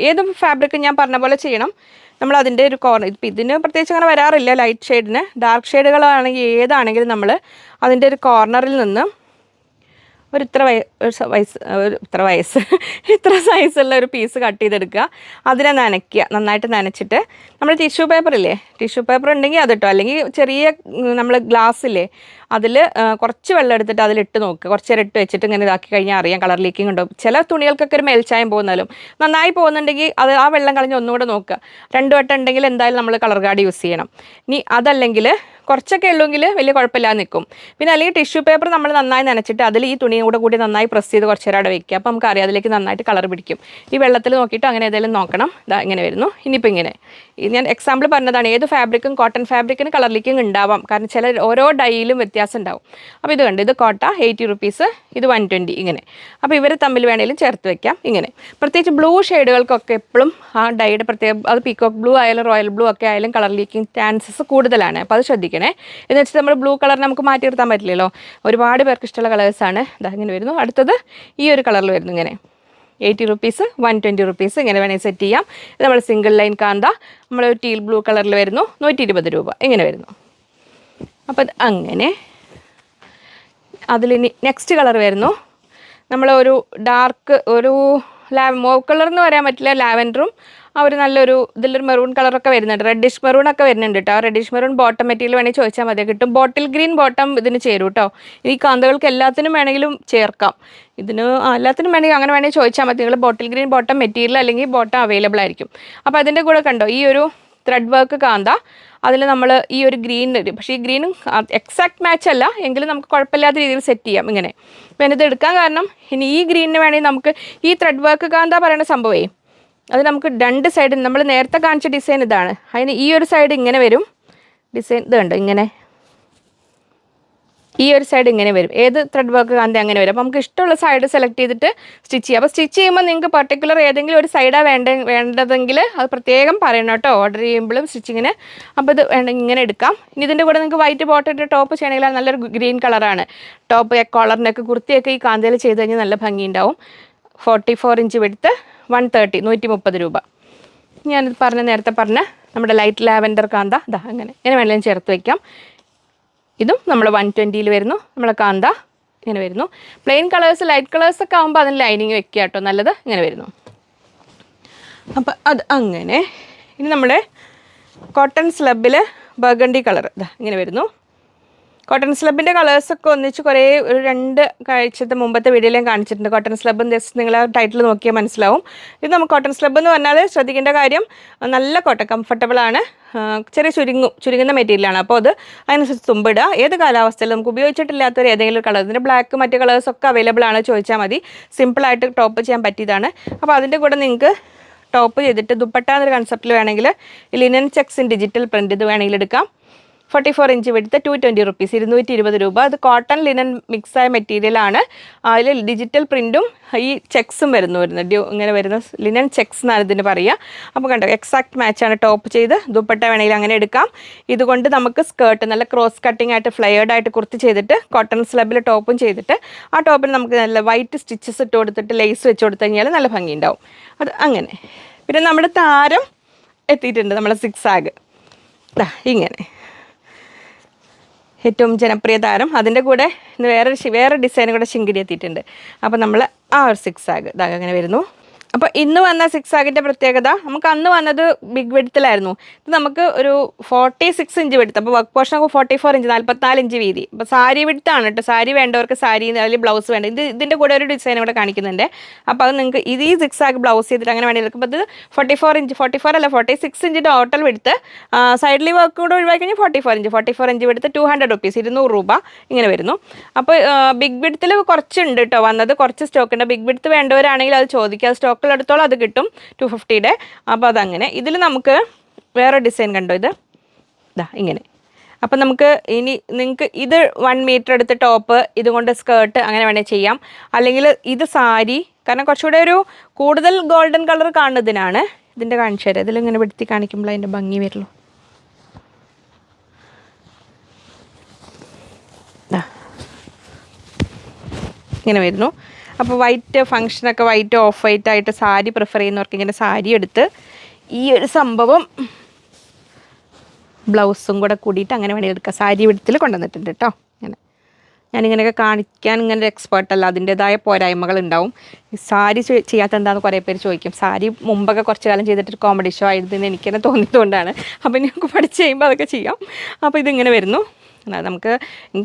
ഏത് ഫാബ്രിക് ഞാൻ പറഞ്ഞ പോലെ ചെയ്യണം. നമ്മൾ അതിന്റെ ഒരു കോർണർ ഇപ്പം ഇതിന് പ്രത്യേകിച്ച് അങ്ങനെ വരാറില്ല ലൈറ്റ് ഷെയ്ഡിന് ഡാർക്ക് ഷെയ്ഡുകളാണെങ്കിൽ ഏതാണെങ്കിലും നമ്മൾ അതിന്റെ ഒരു കോർണറിൽ നിന്ന് ഒരു ഇത്ര വയസ്സ് ഇത്ര വയസ്സ് ഇത്ര സൈസുള്ള ഒരു പീസ് കട്ട് ചെയ്തെടുക്കുക. അതിനെ നനയ്ക്കുക. നന്നായിട്ട് നനച്ചിട്ട് നമ്മൾ ടിഷ്യൂ പേപ്പർ ഇല്ലേ? ടിഷ്യൂ പേപ്പർ ഉണ്ടെങ്കിൽ അത് ഇട്ടോ? അല്ലെങ്കിൽ ചെറിയ നമ്മൾ ഗ്ലാസ് ഇല്ലേ? അതിൽ കുറച്ച് വെള്ളം എടുത്തിട്ട് അതിലിട്ട് നോക്കുക. കുറച്ച് നേരം ഇട്ട് വെച്ചിട്ട് ഇങ്ങനെ ഇതാക്കി കഴിഞ്ഞാൽ അറിയാം കളർ ലീക്കിംഗ് ഉണ്ടോ. ചില തുണികൾക്കൊക്കെ ഒരു മേൽച്ചായം പോകുന്നാലും നന്നായി പോകുന്നുണ്ടെങ്കിൽ അത് ആ വെള്ളം കളഞ്ഞ് ഒന്നുകൂടെ നോക്കുക. രണ്ട് വട്ടം ഉണ്ടെങ്കിൽ എന്തായാലും നമ്മൾ കളർ കാർഡ് യൂസ് ചെയ്യണം. ഇനി അതല്ലെങ്കിൽ കുറച്ചൊക്കെ ഉള്ളെങ്കിൽ വലിയ കുഴപ്പമില്ലാതെ നിൽക്കും. പിന്നെ അല്ലെങ്കിൽ ടിഷ്യൂ പേപ്പർ നമ്മൾ നന്നായി നനച്ചിട്ട് അതിൽ ഈ തുണിയും കൂടെ കൂടി നന്നായി പ്രസ് ചെയ്ത് കുറച്ച് നേരം അവിടെ വെക്കുക. അപ്പോൾ നമുക്ക് അറിയാം അതിലേക്ക് നന്നായിട്ട് കളർ പിടിക്കും. ഈ വെള്ളത്തിൽ നോക്കിയിട്ട് അങ്ങനെ ഏതെങ്കിലും നോക്കണം. ഇതാ ഇങ്ങനെ വരുന്നു. ഇനിയിപ്പോൾ ഇങ്ങനെ. ഞാൻ എക്സാമ്പിൾ പറഞ്ഞതാണ്. ഏത് ഫാബ്രിക്കും കോട്ടൺ ഫാബ്രിക്കിന് കളർ ലീക്കിംഗ് ഉണ്ടാവാം. കാരണം ചില ഓരോ ഡൈയിലും വ്യത്യാസം ഉണ്ടാവും. അപ്പോൾ ഇത് കണ്ട് ഇത് കോട്ട എയ്റ്റി റുപ്പീസ് ഇത് വൺ ട്വന്റി ഇങ്ങനെ. അപ്പോൾ ഇവർ തമ്മിൽ വേണമെങ്കിലും ചേർത്ത് വെക്കാം. ഇങ്ങനെ. പ്രത്യേകിച്ച് ബ്ലൂ ഷെയ്ഡുകൾക്കൊക്കെ എപ്പോഴും ആ ഡൈയുടെ പ്രത്യേക അത് പീക്കോക്ക് ബ്ലൂ ആയാലും റോയൽ ബ്ലൂ ഒക്കെ ആയാലും കളർ ലീക്കിംഗ് ചാൻസസ് കൂടുതലാണ്. അപ്പോൾ അത് ശ്രദ്ധിക്കണേ എന്ന് വെച്ചാൽ നമ്മൾ ബ്ലൂ കളർ നമുക്ക് മാറ്റി നിർത്താൻ പറ്റില്ലല്ലോ. ഒരുപാട് പേർക്ക് ഇഷ്ടമുള്ള കളേഴ്സാണ് ഇങ്ങനെ വരുന്നു. അടുത്തത് ഈ ഒരു കളറിൽ വരുന്നു ഇങ്ങനെ. Eighty rupees one twenty rupees ഇങ്ങനെ വേണമെങ്കിൽ സെറ്റ് ചെയ്യാം. ഇത് നമ്മൾ സിംഗിൾ ലൈൻ കാന്ത. നമ്മൾ ടീൽ ബ്ലൂ കളറിൽ വരുന്നു. നൂറ്റി ഇരുപത് രൂപ. ഇങ്ങനെ വരുന്നു. അപ്പം അങ്ങനെ. അതിലിനി നെക്സ്റ്റ് കളർ വരുന്നു. നമ്മൾ ഒരു ഡാർക്ക് ഒരു ലാവ് മോ കളർ എന്ന് പറയാൻ പറ്റില്ല. ലാവൻഡറും ആ ഒരു നല്ലൊരു ഇതിലൊരു മെറൂൺ കളറൊക്കെ വരുന്നുണ്ട്. റെഡിഷ് മെറൂൺ ഒക്കെ വരുന്നുണ്ട് കേട്ടോ റെഡിഷ് മെറൂൺ ബോട്ടം മെറ്റീരിയൽ വേണമെങ്കിൽ ചോദിച്ചാൽ മതി. കിട്ടും. ബോട്ടിൽ ഗ്രീൻ ബോട്ടം ഇതിന് ചേരും കേട്ടോ ഈ കാന്തകൾക്ക് എല്ലാത്തിനും വേണമെങ്കിലും ചേർക്കാം. ഇതിന് ആ, എല്ലാത്തിനും വേണമെങ്കിൽ അങ്ങനെ വേണമെങ്കിൽ ചോദിച്ചാൽ മതി. നിങ്ങൾ ബോട്ടിൽ ഗ്രീൻ ബോട്ടം മെറ്റീരിയൽ അല്ലെങ്കിൽ ബോട്ടം അവൈലബിൾ ആയിരിക്കും. അപ്പോൾ അതിന്റെ കൂടെ കണ്ടോ ഈ ഒരു ത്രെഡ് വർക്ക് കാന്ത അതിൽ നമ്മൾ ഈ ഒരു ഗ്രീൻ വരും പക്ഷേ ഈ ഗ്രീനും എക്സാക്ട് മാച്ച് അല്ല. എങ്കിലും നമുക്ക് കുഴപ്പമില്ലാത്ത രീതിയിൽ സെറ്റ് ചെയ്യാം ഇങ്ങനെ. അപ്പം ഇത് എടുക്കാൻ കാരണം ഇനി ഈ ഗ്രീനിന് വേണമെങ്കിൽ നമുക്ക് ഈ ത്രെഡ് വർക്ക് കാന്ത പറയുന്ന സംഭവമേ അത് നമുക്ക് രണ്ട് സൈഡിൽ നമ്മൾ നേരത്തെ കാണിച്ച ഡിസൈൻ ഇതാണ്. അതിന് ഈ ഒരു സൈഡ് ഇങ്ങനെ വരും. ഡിസൈൻ ഇത് ഇങ്ങനെ? ഈ ഒരു സൈഡ് ഇങ്ങനെ വരും. ഏത് ത്രെഡ് വർക്ക് കാന്തി അങ്ങനെ വരും. അപ്പോൾ നമുക്ക് ഇഷ്ടമുള്ള സൈഡ് സെലക്ട് ചെയ്തിട്ട് സ്റ്റിച്ച് ചെയ്യാം. അപ്പോൾ സ്റ്റിച്ച് ചെയ്യുമ്പോൾ നിങ്ങൾക്ക് പർട്ടിക്കുലർ ഏതെങ്കിലും ഒരു സൈഡാണ് വേണ്ട വേണ്ടതെങ്കിൽ അത് പ്രത്യേകം പറയണം കേട്ടോ. ഓർഡർ ചെയ്യുമ്പോഴും സ്റ്റിച്ചിങ്ങിന്. അപ്പോൾ ഇത് ഇങ്ങനെ എടുക്കാം. ഇനി ഇതിന്റെ കൂടെ നിങ്ങൾക്ക് വൈറ്റ് ബോട്ടിന്റെ ടോപ്പ് ചെയ്യണമെങ്കിൽ നല്ലൊരു ഗ്രീൻ കളറാണ് ടോപ്പ് കോളറിനൊക്കെ കുർത്തിയൊക്കെ ഈ കാന്തയിൽ ചെയ്ത് കഴിഞ്ഞാൽ നല്ല ഭംഗിയുണ്ടാവും. Forty four inch width one thirty നൂറ്റി മുപ്പത് രൂപ. ഞാനിത് പറഞ്ഞ നേരത്തെ പറഞ്ഞ നമ്മുടെ ലൈറ്റ് ലാവൻഡർ കാന്ത ഇതാ അങ്ങനെ. ഇങ്ങനെ വേണമെങ്കിലും ചേർത്ത് വയ്ക്കാം ഇതും നമ്മൾ വൺ ട്വന്റിയിൽ വരുന്നു. നമ്മളെ കാന്ത ഇങ്ങനെ വരുന്നു. പ്ലെയിൻ കളേഴ്സ് ലൈറ്റ് കളേഴ്സ് ഒക്കെ ആകുമ്പോൾ അതിന് ലൈനിങ് വെക്കുക കേട്ടോ. നല്ലത് ഇങ്ങനെ വരുന്നു. അപ്പം അത് അങ്ങനെ. ഇനി നമ്മുടെ കോട്ടൺ സ്ലബിൽ ബർഗണ്ടി കളർ ഇതാ ഇങ്ങനെ വരുന്നു. കോട്ടൺ സ്ലബിന്റെ കളേഴ്സൊക്കെ ഒന്നിച്ച് കുറേ ഒരു രണ്ട് കാഴ്ചത്തെ മുമ്പത്തെ വീഡിയോയിലും കാണിച്ചിട്ടുണ്ട്. കോട്ടൺ സ്ലബ് ജസ്റ്റ് നിങ്ങൾ ടൈറ്റിൽ നോക്കിയാൽ മനസ്സിലാവും. ഇത് നമുക്ക് കോട്ടൺ സ്ലബ് എന്ന് പറഞ്ഞാൽ ശ്രദ്ധിക്കേണ്ട കാര്യം നല്ല കോട്ടൺ കംഫർട്ടബിൾ ആണ്. ചെറിയ ചുരുങ്ങും ചുരുങ്ങുന്ന മെറ്റീരിയലാണ് അപ്പോൾ അത് അതിനനുസരിച്ച് തുമ്പിടുക. ഏത് കാലാവസ്ഥയിലും നമുക്ക് ഉപയോഗിച്ചിട്ടില്ലാത്തൊരു ഏതെങ്കിലും കളർ ഇതിന്റെ ബ്ലാക്ക് മറ്റ് കളേഴ്സ് ഒക്കെ അവൈലബിൾ ആണ് ചോദിച്ചാൽ മതി. സിമ്പിളായിട്ട് ടോപ്പ് ചെയ്യാൻ പറ്റിയതാണ്. അപ്പോൾ അതിന്റെ കൂടെ നിങ്ങൾക്ക് ടോപ്പ് ചെയ്തിട്ട് ദുപ്പട്ട എന്നൊരു കൺസെപ്റ്റിൽ വേണമെങ്കിൽ ലിനൻ ചെക്സിൻ ഡിജിറ്റൽ പ്രിന്റ് ഇത് വേണമെങ്കിൽ എടുക്കാം. Forty four inch width two twenty rupees ഇരുന്നൂറ്റി ഇരുപത് രൂപ. അത് കോട്ടൺ ലിനൻ മിക്സായ മെറ്റീരിയലാണ് അതിൽ ഡിജിറ്റൽ പ്രിന്റും ഈ ചെക്സും വരുന്നു വരുന്നത്. ഡ്യൂ ഇങ്ങനെ വരുന്ന ലിനൻ ചെക്സ് എന്നാണ് ഇതിന് പറയുക. അപ്പോൾ കണ്ടോ എക്സാക്ട് മാച്ചാണ് ടോപ്പ് ചെയ്ത്. ദുപ്പട്ട വേണമെങ്കിൽ അങ്ങനെ എടുക്കാം. ഇതുകൊണ്ട് നമുക്ക് സ്കേർട്ട് നല്ല ക്രോസ് കട്ടിംഗ് ആയിട്ട് ഫ്ലെയർഡ് ആയിട്ട് കുർത്തി ചെയ്തിട്ട് കോട്ടൺ സ്ലബിൽ ടോപ്പും ചെയ്തിട്ട് ആ ടോപ്പിൽ നമുക്ക് നല്ല വൈറ്റ് സ്റ്റിച്ചസ് ഇട്ട് കൊടുത്തിട്ട് ലേസ് വെച്ച് കൊടുത്തു കഴിഞ്ഞാൽ നല്ല ഭംഗിയുണ്ടാവും. അത് അങ്ങനെ. പിന്നെ നമ്മുടെ താരം എത്തിയിട്ടുണ്ട് നമ്മുടെ സിക്സ് ആഗ് ഇങ്ങനെ. ഏറ്റവും ജനപ്രിയ താരം. അതിന്റെ കൂടെ വേറെ വേറെ ഡിസൈനും കൂടെ ശിങ്കിടി എത്തിയിട്ടുണ്ട്. അപ്പോൾ നമ്മൾ ആ ഒരു സിക്സ് ആഗ് ഇതാ അങ്ങനെ വരുന്നു. അപ്പോൾ ഇന്ന് വന്ന സിക്സ് ആഗിന്റെ പ്രത്യേകത നമുക്ക് അന്ന് വന്നത് ബിഗ് വെടുത്തിലായിരുന്നു ഇത് നമുക്ക് ഒരു ഫോർട്ടി സിക്സ് ഇഞ്ച് വെടുത്ത് അപ്പോൾ വർക്ക് പോർഷൻ ഒക്കെ ഫോർട്ടി ഫോർ ഇഞ്ച് നാൽപ്പത്തിനാല് ഇഞ്ച് വീതി. അപ്പോൾ സാരി വെടുത്താണ് കേട്ടോ സാരി വേണ്ടവർക്ക് സാരി അല്ലെങ്കിൽ ബ്ലൗസ് വേണ്ട. ഇത് ഇതിന്റെ കൂടെ ഒരു ഡിസൈൻ ഇവിടെ കാണിക്കുന്നുണ്ട്. അപ്പോൾ അത് നിങ്ങൾക്ക് ഇത് ഈ സിക്സ് ആഗ് ബ്ലൗസ് ചെയ്തിട്ട് അങ്ങനെ വേണ്ടി എടുക്കും അപ്പോൾ ഇത് forty four inch forty four അല്ല forty six inch total width സൈഡിൽ വർക്ക് കൂടെ ഒഴിവാക്കി കഴിഞ്ഞാൽ forty four inch forty four inch width two hundred rupees ഇരുന്നൂറ് രൂപ ഇങ്ങനെ വരുന്നു. അപ്പോൾ ബിഗ് ബിഡ്ത്തിൽ കുറച്ചുണ്ട് കേട്ടോ വന്നത്. കുറച്ച് സ്റ്റോക്ക് ഉണ്ട്. ബിഗ് ബിഡ്ത്ത് വേണ്ടവരാണെങ്കിൽ അത് ചോദിക്കുക സ്റ്റോക്കിൽ എടുത്തോളം അത് കിട്ടും. ടു ഫിഫ്റ്റിയുടെ അപ്പോൾ അതങ്ങനെ. ഇതിൽ നമുക്ക് വേറെ ഡിസൈൻ കണ്ടോ ഇത്? ഇതാ ഇങ്ങനെ. അപ്പം നമുക്ക് ഇനി നിങ്ങൾക്ക് ഇത് വൺ മീറ്റർ എടുത്ത് ടോപ്പ് ഇതുകൊണ്ട് സ്കേർട്ട് അങ്ങനെ വേണേൽ ചെയ്യാം. അല്ലെങ്കിൽ ഇത് സാരി കാരണം കുറച്ചുകൂടെ ഒരു കൂടുതൽ ഗോൾഡൻ കളർ കാണുന്നതിനാണ് ഇതിന്റെ കാണിച്ചു തരാം ഇതിലിങ്ങനെ വെടുത്തി കാണിക്കുമ്പോൾ അതിന്റെ ഭംഗി വരുള്ളൂ. ഇങ്ങനെ വരുന്നു. അപ്പോൾ വൈറ്റ് ഫങ്ഷനൊക്കെ വൈറ്റ് ഓഫ് വൈറ്റ് ആയിട്ട് സാരി പ്രിഫർ ചെയ്യുന്നവർക്ക് ഇങ്ങനെ സാരി എടുത്ത് ഈ ഒരു സംഭവം ബ്ലൗസും കൂടെ കൂടിയിട്ട് അങ്ങനെ വേണമെങ്കിൽ എടുക്കാം. സാരി വിടത്തിൽ കൊണ്ടുവന്നിട്ടുണ്ട് കേട്ടോ. ഇങ്ങനെ. ഞാനിങ്ങനെയൊക്കെ കാണിക്കാൻ ഇങ്ങനെ ഒരു എക്സ്പേർട്ട് അല്ല. അതിന്റെതായ പോരായ്മകൾ ഉണ്ടാവും. സാരി ചെയ്യാത്ത എന്താണെന്ന് കുറേ പേര് ചോദിക്കും. സാരി മുമ്പൊക്കെ കുറച്ച് കാലം ചെയ്തിട്ട് കോമഡി ഷോ ആയിരുന്നു എനിക്ക് തന്നെ തോന്നിയതുകൊണ്ടാണ്. അപ്പോൾ ഇനി നമുക്ക് പഠിച്ച് കഴിയുമ്പോൾ അതൊക്കെ ചെയ്യാം. അപ്പോൾ ഇതിങ്ങനെ വരുന്നു. നമുക്ക്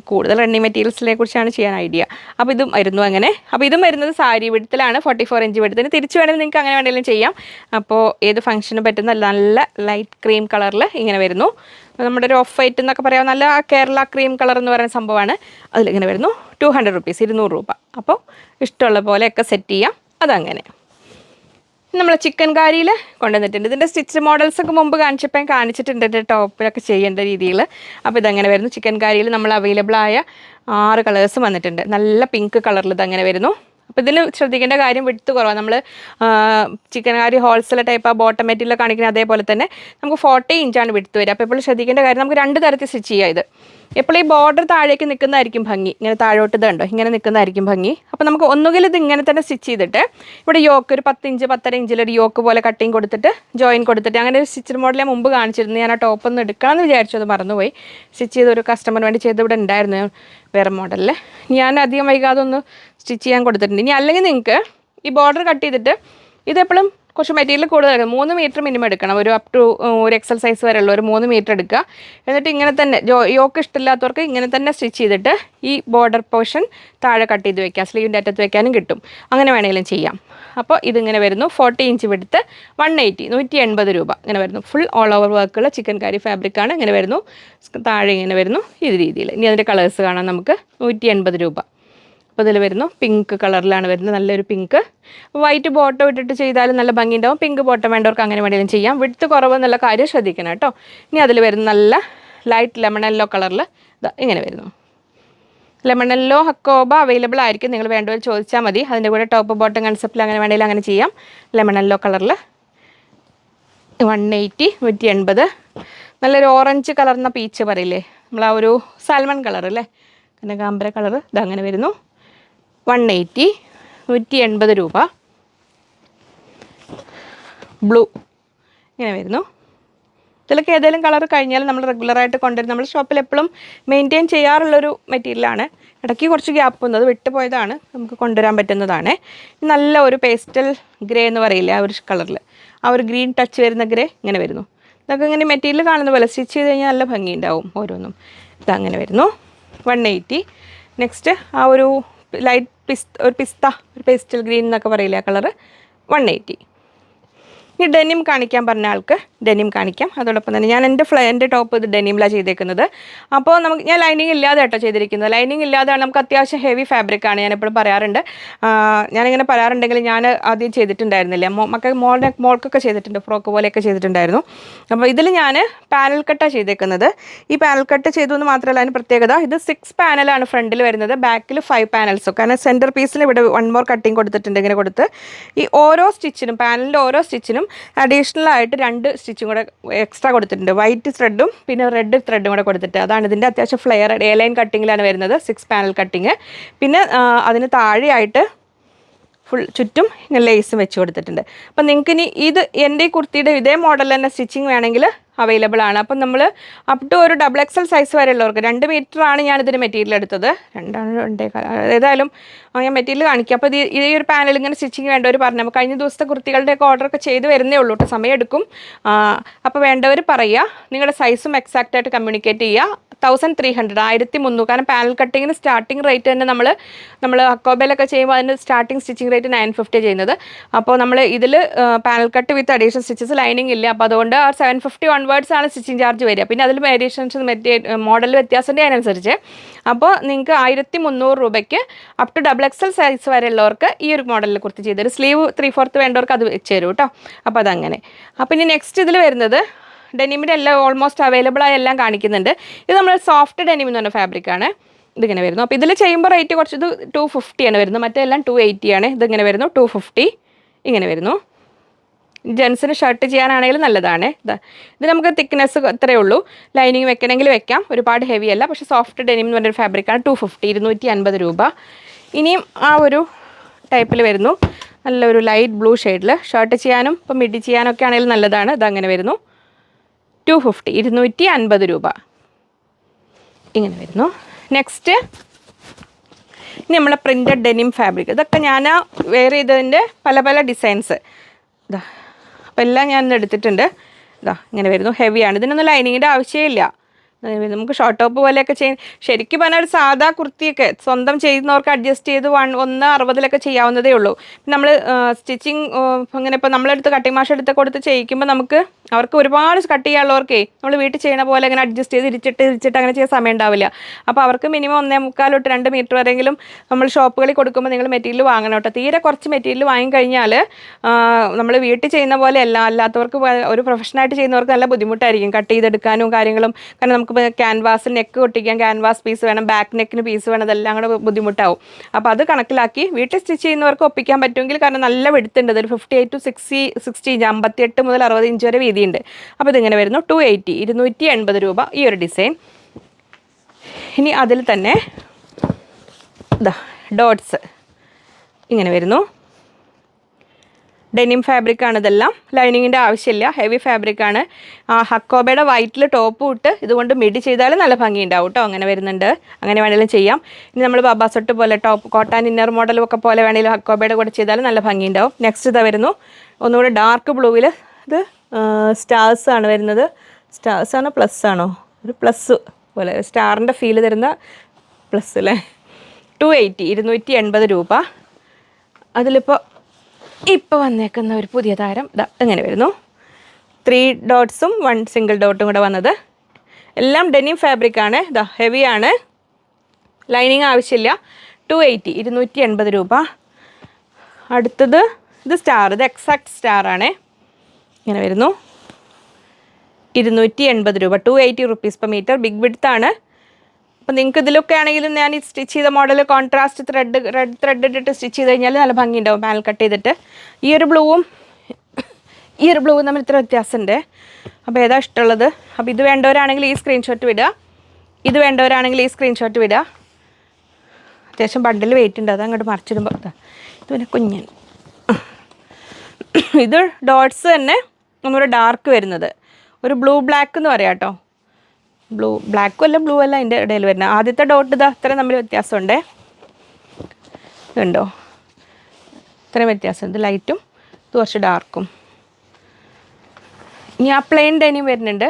കൂടുതൽ റണ്ണിങ് മെറ്റീരിയൽസിനെ കുറിച്ചാണ് ചെയ്യാൻ ഐഡിയ അപ്പോൾ ഇതും വരുന്നു അങ്ങനെ. അപ്പോൾ ഇതും വരുന്നത് സാരി വിടത്തിലാണ് ഫോർട്ടി ഫോർ ഇഞ്ച് വിടത്തിന് തിരിച്ചു വേണമെങ്കിൽ നിങ്ങൾക്ക് അങ്ങനെ വേണമെങ്കിലും ചെയ്യാം. അപ്പോൾ ഏത് ഫംഗ്ഷനും പറ്റുന്ന നല്ല ലൈറ്റ് ക്രീം കളറിൽ ഇങ്ങനെ വരുന്നു. നമ്മുടെ ഒരു ഓഫ് വൈറ്റ് എന്നൊക്കെ പറയാം. നല്ല കേരള ക്രീം കളർ എന്ന് പറയുന്ന സംഭവമാണ്. അതിലിങ്ങനെ വരുന്നു. ടു ഹൺഡ്രഡ് റുപ്പീസ് ഇരുന്നൂറ് രൂപ. അപ്പോൾ ഇഷ്ടമുള്ള പോലെയൊക്കെ സെറ്റ് ചെയ്യാം. അതങ്ങനെ. നമ്മൾ ചിക്കൻ കാരിയിൽ കൊണ്ടുവന്നിട്ടുണ്ട്. ഇതിന്റെ സ്റ്റിച്ച് മോഡൽസൊക്കെ മുമ്പ് കാണിച്ചപ്പോൾ കാണിച്ചിട്ടുണ്ട് എന്റെ ടോപ്പിലൊക്കെ ചെയ്യേണ്ട രീതിയിൽ അപ്പോൾ ഇതങ്ങനെ വരുന്നു. ചിക്കൻ കാരിയിൽ നമ്മൾ അവൈലബിൾ ആയ ആറ് കളേഴ്സ് വന്നിട്ടുണ്ട്. നല്ല പിങ്ക് കളറിൽ ഇതങ്ങനെ വരുന്നു. അപ്പോൾ ഇതിൽ ശ്രദ്ധിക്കേണ്ട കാര്യം വിട്ട് കുറവാണ് നമ്മൾ ചിക്കൻ കാരി ഹോൾസെയിൽ ടൈപ്പ് ആ ബോട്ടം മെറ്റീരിയൽ കാണിക്കുന്നത് അതേപോലെ തന്നെ നമുക്ക് ഫോർട്ടി ഇഞ്ചാണ് വിടുത്ത് വരിക. അപ്പോൾ എപ്പോഴും ശ്രദ്ധിക്കേണ്ട കാര്യം നമുക്ക് രണ്ട് തരത്തിൽ സ്റ്റിച്ച് ചെയ്യാം ഇത്. എപ്പോഴും ഈ ബോർഡർ താഴേക്ക് നിൽക്കുന്നതായിരിക്കും ഭംഗി. ഇങ്ങനെ താഴോട്ട് ഇതുണ്ടോ? ഇങ്ങനെ നിൽക്കുന്നതായിരിക്കും ഭംഗി. അപ്പോൾ നമുക്ക് ഒന്നുകിൽ ഇത് ഇങ്ങനെ തന്നെ സ്റ്റിച്ച് ചെയ്തിട്ട് ഇവിടെ യോക്ക് ഒരു പത്ത് ഇഞ്ച് പത്തര ഇഞ്ചിലൊരു യോക്ക് പോലെ കട്ടിങ് കൊടുത്തിട്ട് ജോയിൻ കൊടുത്തിട്ട് അങ്ങനെ ഒരു സ്റ്റിച്ചർ മോഡൽ ഞാൻ മുമ്പ് കാണിച്ചിരുന്നു. ഞാൻ ആ ടോപ്പ് ഒന്ന് എടുക്കാമെന്ന് വിചാരിച്ചു അത് മറന്നുപോയി. സ്റ്റിച്ച് ചെയ്ത് ഒരു കസ്റ്റമർ വേണ്ടി ചെയ്ത് ഇവിടെ ഉണ്ടായിരുന്നു. വേറെ മോഡലിൽ ഞാൻ അധികം വൈകാതെ ഒന്ന് സ്റ്റിച്ച് ചെയ്യാൻ കൊടുത്തിട്ടുണ്ട്. ഇനി അല്ലെങ്കിൽ നിങ്ങൾക്ക് ഈ ബോർഡർ കട്ട് ചെയ്തിട്ട് ഇതെപ്പോഴും കുറച്ച് മെറ്റീരിയൽ കൂടുതൽ മൂന്ന് മീറ്റർ മിനിമം എടുക്കണം. ഒരു അപ് ടു ഒരു എക്സൽ സൈസ് വരെയുള്ള ഒരു മൂന്ന് മീറ്റർ എടുക്കുക. എന്നിട്ട് ഇങ്ങനെ തന്നെ യോക്ക് ഇഷ്ടമില്ലാത്തവർക്ക് ഇങ്ങനെ തന്നെ സ്റ്റിച്ച് ചെയ്തിട്ട് ഈ ബോർഡർ പോർഷൻ താഴെ കട്ട് ചെയ്ത് വെക്കാം സ്ലീവിന്റെ അറ്റത്ത് വെക്കാനും കിട്ടും. അങ്ങനെ വേണമെങ്കിലും ചെയ്യാം. അപ്പോൾ ഇതിങ്ങനെ വരുന്നു. ഫോർട്ടി ഇഞ്ച് വെടുത്ത് വൺ എയ്റ്റി നൂറ്റി എൺപത് രൂപ. ഇങ്ങനെ വരുന്നു. ഫുൾ ഓൾ ഓവർ വർക്കുള്ള ചിക്കൻ കാരി ഫാബ്രിക്കാണ് ഇങ്ങനെ വരുന്നു. താഴെ ഇങ്ങനെ വരുന്നു. ഇത് രീതിയിൽ. ഇനി അതിന്റെ കളേഴ്സ് കാണാം നമുക്ക്. നൂറ്റി എൺപത് രൂപ. ഇതിൽ വരുന്നു. പിങ്ക് കളറിലാണ് വരുന്നത്. നല്ലൊരു പിങ്ക് വൈറ്റ് ബോട്ടം ഇട്ടിട്ട് ചെയ്താലും നല്ല ഭംഗി ഉണ്ടാവും പിങ്ക് ബോട്ടം വേണ്ടവർക്ക് അങ്ങനെ വേണമെങ്കിലും ചെയ്യാം. വിടുത്ത് കുറവ് എന്നുള്ള കാര്യം ശ്രദ്ധിക്കണം കേട്ടോ. ഇനി അതിൽ വരുന്ന നല്ല ലൈറ്റ് ലെമൺ യെല്ലോ കളറിൽ ഇങ്ങനെ വരുന്നു. ലെമൺ എല്ലോ ഹക്കോബ അവൈലബിൾ ആയിരിക്കും. നിങ്ങൾ വേണ്ടവർ ചോദിച്ചാൽ മതി. അതിന്റെ കൂടെ ടോപ്പ് ബോട്ടം കൺസെപ്റ്റിൽ അങ്ങനെ വേണമെങ്കിൽ അങ്ങനെ ചെയ്യാം. ലെമൺ എല്ലോ കളറിൽ വൺ എയ്റ്റി നൂറ്റി എൺപത്. നല്ലൊരു ഓറഞ്ച് കളർന്ന പീച്ച് പറയില്ലേ? നമ്മൾ ആ ഒരു സാൽമൺ കളർ അല്ലേ? കനകാമ്പര കളർ ഇതങ്ങനെ വരുന്നു. വൺ എയ്റ്റി നൂറ്റി എൺപത് രൂപ. ബ്ലൂ. ഇങ്ങനെ വരുന്നു. ഇതിലൊക്കെ ഏതെങ്കിലും കളർ കഴിഞ്ഞാൽ നമ്മൾ റെഗുലറായിട്ട് കൊണ്ടുവരും. നമ്മൾ ഷോപ്പിൽ എപ്പോഴും മെയിന്റെയിൻ ചെയ്യാറുള്ളൊരു മെറ്റീരിയലാണ് ഇടയ്ക്ക് കുറച്ച് ഗ്യാപ്പ് വന്നത് വിട്ടുപോയതാണ്. നമുക്ക് കൊണ്ടുവരാൻ പറ്റുന്നതാണ്. നല്ല ഒരു പേസ്റ്റൽ ഗ്രേ എന്ന് പറയില്ലേ ആ ഒരു കളറിൽ ആ ഒരു ഗ്രീൻ ടച്ച് വരുന്ന ഗ്രേ ഇങ്ങനെ വരുന്നു. ഇതൊക്കെ ഇങ്ങനെ മെറ്റീരിയൽ കാണുന്ന പോലെ സ്റ്റിച്ച് ചെയ്ത് കഴിഞ്ഞാൽ നല്ല ഭംഗിയുണ്ടാവും ഓരോന്നും. ഇതങ്ങനെ വരുന്നു. One eighty. നെക്സ്റ്റ് ആ ഒരു ലൈറ്റ് പിസ്ത ഒരു പിസ്ത ഒരു പേസ്റ്റൽ ഗ്രീൻ എന്നൊക്കെ പറയില്ലേ ആ കളറ് വൺ എയ്റ്റി ഈ ഡെനിം കാണിക്കാൻ പറഞ്ഞ ആൾക്ക് ഡെനിം കാണിക്കാം. അതോടൊപ്പം തന്നെ ഞാൻ എന്റെ ഫ്ലൈ എന്റെ ടോപ്പ് ഇത് ഡെനിമിലാണ് ചെയ്തേക്കുന്നത്. അപ്പോൾ നമുക്ക് ഞാൻ ലൈനിങ് ഇല്ലാതെ കേട്ടോ ചെയ്തിരിക്കുന്നത്. ലൈനിങ് ഇല്ലാതെയാണ് നമുക്ക് അത്യാവശ്യം ഹെവി ഫാബ്രിക്കാണ് ഞാൻ എപ്പോഴും പറയാറുണ്ട്. ഞാനിങ്ങനെ പറയാറുണ്ടെങ്കിൽ ഞാൻ ആദ്യം ചെയ്തിട്ടുണ്ടായിരുന്നില്ല. മോ മക്കൾ മോളിനെ മോൾക്കൊക്കെ ചെയ്തിട്ടുണ്ട്. ഫ്രോക്ക് പോലെയൊക്കെ ചെയ്തിട്ടുണ്ടായിരുന്നു. അപ്പോൾ ഇതിൽ ഞാൻ പാനൽ കട്ടാണ് ചെയ്തേക്കുന്നത്. ഈ പാനൽ കട്ട് ചെയ്തു എന്ന് മാത്രമല്ല അതിന് പ്രത്യേകത ഇത് സിക്സ് പാനലാണ് ഫ്രണ്ടിൽ വരുന്നത്. ബാക്കിൽ ഫൈവ് പാനൽസും കാരണം സെന്റർ പീസിൽ ഇവിടെ വൺ മോർ കട്ടിങ് കൊടുത്തിട്ടുണ്ട് ഇങ്ങനെ കൊടുത്ത്. ഈ ഓരോ സ്റ്റിച്ചിനും പാനലിന്റെ ഓരോ സ്റ്റിച്ചിനും അഡീഷണൽ ആയിട്ട് രണ്ട് സ്റ്റിച്ചും കൂടെ എക്സ്ട്രാ കൊടുത്തിട്ടുണ്ട്. വൈറ്റ് ത്രെഡും പിന്നെ റെഡ് ത്രെഡും കൂടെ കൊടുത്തിട്ട്. അതാണ് ഇതിന്റെ അത്യാവശ്യം ഫ്ലെയർ എ ലൈൻ കട്ടിങ്ങിലാണ് വരുന്നത്. സിക്സ് പാനൽ കട്ടിങ് പിന്നെ അതിന് താഴെയായിട്ട് ഫുൾ ചുറ്റും ഇങ്ങനെ ലേസും വെച്ച് കൊടുത്തിട്ടുണ്ട്. അപ്പം നിങ്ങൾക്ക് ഇനി ഇത് എന്റെ കുർത്തിയുടെ ഇതേ മോഡൽ തന്നെ സ്റ്റിച്ചിങ് വേണമെങ്കിൽ അവൈലബിൾ ആണ്. അപ്പം നമ്മൾ അപ് ടു ഒരു ഡബിൾ എക്സൽ സൈസ് വരെ ഉള്ളവർക്ക് രണ്ട് മീറ്റർ ആണ് ഞാൻ ഇതിന് മെറ്റീരിയൽ എടുത്തത്. രണ്ടാണ് രണ്ടേ ഏതായാലും ഞാൻ മെറ്റീരിയൽ കാണിക്കാം. അപ്പോൾ ഇത് ഈ ഒരു പാനൽ ഇങ്ങനെ സ്റ്റിച്ചിങ് വേണ്ടവർ പറഞ്ഞു അപ്പോൾ കഴിഞ്ഞ ദിവസത്തെ കുർത്തികളുടെയൊക്കെ ഓർഡറൊക്കെ ചെയ്ത് വരുന്നേ ഉള്ളൂ കേട്ടോ. സമയം എടുക്കും അപ്പോൾ വേണ്ടവർ പറയുക. നിങ്ങളുടെ സൈസും എക്സാക്റ്റായിട്ട് കമ്മ്യൂണിക്കേറ്റ് ചെയ്യുക. തൗസൻഡ് ത്രീ ഹൺഡ്രഡ് ആയിരത്തി മുന്നൂറ് കാരണം പാനൽ കട്ടിങ്ങിന് സ്റ്റാർട്ടിംഗ് റേറ്റ് തന്നെ നമ്മൾ നമ്മൾ അക്കോബയിലൊക്കെ ചെയ്യുമ്പോൾ അതിന്റെ starting stitching rate nine fifty ചെയ്യുന്നത്. അപ്പോൾ നമ്മൾ ഇതിൽ panel cut with additional stitches lining ഇല്ല? അപ്പോൾ അതുകൊണ്ട് ആ സെവൻ ഫിഫ്റ്റി വൺവേർഡ്സ് ആണ് സ്റ്റിച്ചിങ് ചാർജ് വരിക. പിന്നെ അതിൽ വേരിയേഷൻസ് മറ്റേ മോഡൽ വ്യത്യാസത്തിന്റെ അതിനനുസരിച്ച്. അപ്പോൾ നിങ്ങൾക്ക് ആയിരത്തി മുന്നൂറ് രൂപയ്ക്ക് up to double XL size വരെ ഉള്ളവർക്ക് ഈ ഒരു മോഡലിൽ കുറിച്ച് ചെയ്തൊരു സ്ലീവ് ത്രീ ഫോർത്ത് വേണ്ടവർക്ക് അത് വെച്ച് തരും കേട്ടോ. അപ്പോൾ അതങ്ങനെ. അപ്പോൾ ഇനി നെക്സ്റ്റ് ഇതിൽ വരുന്നത് ഡെനിമിന്റെ എല്ലാം ഓൾമോസ്റ്റ് അവൈലബിൾ ആയ എല്ലാം കാണിക്കുന്നുണ്ട്. ഇത് നമ്മൾ സോഫ്റ്റ് ഡെനിം എന്ന് പറഞ്ഞ ഫാബ്രിക്കാണ് ഇതിങ്ങനെ വരുന്നു. അപ്പോൾ ഇതിൽ ചെയ്യുമ്പോൾ റേറ്റ് കുറച്ച് ഇത് ടു ഫിഫ്റ്റിയാണ് വരുന്നത്. മറ്റെല്ലാം ടു എയ്റ്റിയാണ് ഇതിങ്ങനെ വരുന്നു. ടു ഫിഫ്റ്റി ഇങ്ങനെ വരുന്നു. ജെൻസിന് ഷർട്ട് ചെയ്യാനാണെങ്കിലും നല്ലതാണ്. ഇതാ നമുക്ക് തിക്നെസ് ഇത്രയേ ഉള്ളൂ. ലൈനിങ് വെക്കണമെങ്കിൽ വെക്കാം. ഒരുപാട് ഹെവി അല്ല. പക്ഷെ സോഫ്റ്റ് ഡെനിം എന്ന് പറഞ്ഞൊരു ഫാബ്രിക്കാണ് ടു ഫിഫ്റ്റി ഇരുന്നൂറ്റി അൻപത് രൂപ. ഇനിയും ആ ഒരു ടൈപ്പിൽ വരുന്നു. നല്ലൊരു ലൈറ്റ് ബ്ലൂ ഷെയ്ഡിൽ ഷർട്ട് ചെയ്യാനും ഇപ്പം മിഡി ചെയ്യാനൊക്കെ ആണെങ്കിലും നല്ലതാണ്. ഇതങ്ങനെ വരുന്നു. ടു ഫിഫ്റ്റി ഇരുന്നൂറ്റി അൻപത് രൂപ. ഇങ്ങനെ വരുന്നു. നെക്സ്റ്റ് ഇനി നമ്മളെ പ്രിന്റഡ് ഡെനിം ഫാബ്രിക് ഇതൊക്കെ ഞാൻ വെയർ ചെയ്തതിന്റെ പല പല ഡിസൈൻസ് ഇതാ അപ്പോൾ എല്ലാം ഞാൻ ഇന്ന് എടുത്തിട്ടുണ്ട്. ഇതാ ഇങ്ങനെ വരുന്നു. ഹെവിയാണ് ഇതിനൊന്നും ലൈനിങ്ങിന്റെ ആവശ്യമില്ല. നമുക്ക് ഷോർട്ട് ടോപ്പ് പോലെയൊക്കെ ചെയ്യാൻ ശരിക്കും പറഞ്ഞാൽ ഒരു സാധാ കുർത്തിയൊക്കെ സ്വന്തം ചെയ്യുന്നവർക്ക് അഡ്ജസ്റ്റ് ചെയ്ത് വൺ ഒന്ന് അറുപതിലൊക്കെ ചെയ്യാവുന്നതേ ഉള്ളൂ. നമ്മൾ സ്റ്റിച്ചിങ് അങ്ങനെ ഇപ്പോൾ നമ്മളെടുത്ത് കട്ടിങ് മാഷെടുത്ത് കൊടുത്ത് ചെയ്യിക്കുമ്പോൾ നമുക്ക് അവർക്ക് ഒരുപാട് കട്ട് ചെയ്യാനുള്ളവർക്കേ നമ്മൾ വീട്ടിൽ ചെയ്യുന്ന പോലെ അങ്ങനെ അഡ്ജസ്റ്റ് ചെയ്ത് ഇരിച്ചിട്ട് ഇരിച്ചിട്ട് അങ്ങനെ ചെയ്യാൻ സമയം ഉണ്ടാവില്ല. അപ്പോൾ അവർക്ക് മിനിമം ഒന്നേ മുക്കാൽ തൊട്ട് രണ്ട് മീറ്റർ വരെയെങ്കിലും നമ്മൾ ഷോപ്പുകളിൽ കൊടുക്കുമ്പോൾ നിങ്ങൾ മെറ്റീരിയൽ വാങ്ങണം കേട്ടോ. തീരെ കുറച്ച് മെറ്റീരിയൽ വാങ്ങിക്കഴിഞ്ഞാൽ നമ്മൾ വീട്ടിൽ ചെയ്യുന്ന പോലെ അല്ല അല്ലാത്തവർക്ക് ഒരു പ്രൊഫഷനായിട്ട് ചെയ്യുന്നവർക്ക് നല്ല ബുദ്ധിമുട്ടായിരിക്കും. കട്ട് ചെയ്തെടുക്കാനും കാര്യങ്ങളും കാരണം നമുക്ക് ക്യാൻവാസ് നെക്ക് ഒട്ടിക്കാൻ ക്യാൻവാസ് പീസ് വേണം ബാക്ക് നെക്കിന് പീസ് വേണം അതെല്ലാം കൂടെ ബുദ്ധിമുട്ടാവും. അപ്പോൾ അത് കണക്കിലാക്കി വീട്ടിൽ സ്റ്റിച്ച് ചെയ്യുന്നവർക്ക് ഒപ്പിക്കാൻ പറ്റുമെങ്കിൽ കാരണം നല്ല വെടുത്തുണ്ട് ഒരു fifty eight to sixty sixty inch അമ്പത്തിയെട്ട് മുതൽ അറുപത് ഇഞ്ച് വരെ വീതിയുണ്ട് അപ്പോൾ ഇതിങ്ങനെ വരുന്നു? ടു എയ്റ്റി ഇരുന്നൂറ്റി എൺപത് രൂപ ഈ ഒരു ഡിസൈൻ. ഇനി അതിൽ തന്നെ ഡോട്ട്സ് ഇങ്ങനെ വരുന്നു. ഡെനിം ഫാബ്രിക് ഫാബ്രിക്കാണ് ഇതെല്ലാം. ലൈനിങ്ങിന്റെ ആവശ്യമില്ല. ഹെവി ഫാബ്രിക്കാണ് ആ ഹക്കോബയുടെ വൈറ്റിൽ ടോപ്പ് ഇട്ട് ഇതുകൊണ്ട് മിഡി ചെയ്താൽ നല്ല ഭംഗിയുണ്ടാവും കേട്ടോ. അങ്ങനെ വരുന്നുണ്ട്. അങ്ങനെ വേണമെങ്കിലും ചെയ്യാം. ഇനി നമ്മൾ ബാബാസൊട്ട് പോലെ ടോപ്പ് കോട്ടാൻ ഇന്നർ മോഡലും ഒക്കെ പോലെ വേണമെങ്കിലും ഹക്കോബയുടെ കൂടെ ചെയ്താൽ നല്ല ഭംഗിയുണ്ടാവും. നെക്സ്റ്റ് ഇതാ വരുന്നു. ഒന്നുകൂടെ ഡാർക്ക് ബ്ലൂവിൽ ഇത് സ്റ്റാർസ് ആണ് വരുന്നത്. സ്റ്റാർസ് ആണോ പ്ലസ് ആണോ? ഒരു പ്ലസ് പോലെ. സ്റ്റാറിന്റെ ഫീൽ തരുന്ന പ്ലസ് അല്ലേ ടു എയ്റ്റി ഇരുന്നൂറ്റി എൺപത് രൂപ. അതിലിപ്പോൾ ഇപ്പോൾ വന്നേക്കുന്ന ഒരു പുതിയ താരം ഇതാ ഇങ്ങനെ വരുന്നു. ത്രീ ഡോട്ട്സും വൺ സിംഗിൾ ഡോട്ടും കൂടെ വന്നത്. എല്ലാം ഡെനിം ഫാബ്രിക് ഫാബ്രിക്കാണ് ഇതാ ആണ്. ലൈനിങ് ആവശ്യമില്ല. ടു എയ്റ്റി ഇരുന്നൂറ്റി എൺപത് രൂപ. അടുത്തത് ഇത് സ്റ്റാർ ഇത് എക്സാക്ട് സ്റ്റാർ ആണ്. ഇങ്ങനെ വരുന്നു. ഇരുന്നൂറ്റി എൺപത് രൂപ. Two eighty rupees per metre big width ആണ്. അപ്പോൾ നിങ്ങൾക്ക് ഇതിലൊക്കെ ആണെങ്കിലും ഞാൻ ഈ സ്റ്റിച്ച് ചെയ്ത model contrast thread red thread ഇട്ടിട്ട് സ്റ്റിച്ച് ചെയ്ത് കഴിഞ്ഞാൽ നല്ല ഭംഗിയുണ്ടാവും പാനൽ കട്ട് ചെയ്തിട്ട്. ഈ ഒരു ബ്ലൂവും ഈ ഒരു ബ്ലൂവും തമ്മിൽ ഇത്ര വ്യത്യാസമുണ്ട്. അപ്പോൾ ഏതാ ഇഷ്ടമുള്ളത്? അപ്പോൾ ഇത് വേണ്ടവരാണെങ്കിൽ ഈ സ്ക്രീൻഷോട്ട് വിടുക. ഇത് വേണ്ടവരാണെങ്കിൽ ഈ സ്ക്രീൻഷോട്ട് വിടുക. അത്യാവശ്യം ബണ്ടിൽ വെയിറ്റ് ഉണ്ട്. അത് അങ്ങോട്ട് മറിച്ചിടുമ്പോൾ ഇതാ പിന്നെ കുഞ്ഞൻ ഇത് ഡോട്ട്സ് തന്നെ നമ്മുടെ ഡാർക്ക് വരുന്നത്. ഒരു ബ്ലൂ ബ്ലാക്ക് എന്ന് പറയാം കേട്ടോ. ബ്ലൂ ബ്ലാക്കും അല്ല ബ്ലൂ അല്ല അതിന്റെ ഇടയിൽ വരുന്നത്. ആദ്യത്തെ ഡോട്ട് ഇതാ അത്രയും തമ്മിൽ വ്യത്യാസമുണ്ടേ. ഇതുണ്ടോ? ഇത്രയും വ്യത്യാസം ഇത് ലൈറ്റും ഇത് കുറച്ച് ഡാർക്കും ഇനി ആ പ്ലെയിൻ ഡൈനിങ് വരുന്നുണ്ട്.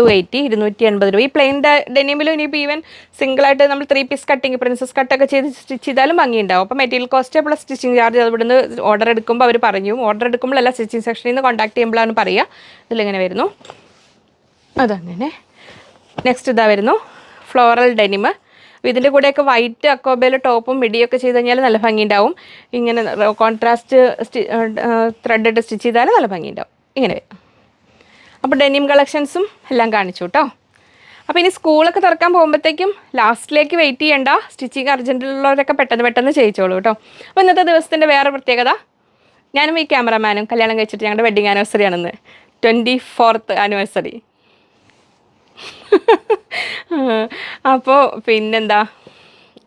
ടു എയ്റ്റി ഇരുന്നൂറ്റി എൺപത് രൂപ. ഈ പ്ലെയിൻ ഡെനിമിലും ഇനിയിപ്പോൾ ഈവൻ സിംഗിളായിട്ട് നമ്മൾ ത്രീ പീസ് കട്ടിങ് പ്രിൻസസ് കട്ടൊക്കെ ചെയ്ത് സ്റ്റിച്ച് ചെയ്താലും ഭംഗിയുണ്ടാവും. അപ്പോൾ material cost plus stitching charge ഇവിടുന്ന് ഓർഡർ എടുക്കുമ്പോൾ അവർ പറഞ്ഞു. ഓർഡർ എടുക്കുമ്പോഴല്ല സ്റ്റിച്ചിങ് സെക്ഷനിൽ നിന്ന് കോൺടാക്ട് ചെയ്യുമ്പോഴാണ് പറയുക ഇതിലിങ്ങനെ വരുന്നു? അതങ്ങനെ. നെക്സ്റ്റ് ഇതാ വരുന്നു. ഫ്ലോറൽ ഡെനിമ് അപ്പോൾ ഇതിന്റെ കൂടെയൊക്കെ വൈറ്റ് അക്കോബയിൽ ടോപ്പും മിഡിയൊക്കെ ചെയ്ത് കഴിഞ്ഞാൽ നല്ല ഭംഗിയുണ്ടാവും. ഇങ്ങനെ കോൺട്രാസ്റ്റ് സ്റ്റി ത്രെഡ് ഇട്ട് സ്റ്റിച്ച് ചെയ്താൽ നല്ല ഭംഗിയുണ്ടാവും. ഇങ്ങനെ വരും. അപ്പോൾ ഡെനിം കളക്ഷൻസും എല്ലാം കാണിച്ചു കേട്ടോ. അപ്പോൾ ഇനി സ്കൂളൊക്കെ തുറക്കാൻ പോകുമ്പോഴത്തേക്കും ലാസ്റ്റിലേക്ക് വെയിറ്റ് ചെയ്യേണ്ട. സ്റ്റിച്ചിങ് അർജന്റിലുള്ളവരൊക്കെ പെട്ടെന്ന് പെട്ടെന്ന് ചെയ്യിച്ചോളൂ കേട്ടോ. അപ്പോൾ ഇന്നത്തെ ദിവസത്തിന്റെ വേറെ പ്രത്യേകത ഞാനും ഈ ക്യാമറമാനും കല്യാണം കഴിച്ചിട്ട് ഞങ്ങളുടെ വെഡിങ് ആനിവേഴ്സറി ആണെന്ന്. ട്വന്റി ഫോർത്ത് ആനിവേഴ്സറി അപ്പോൾ പിന്നെന്താ?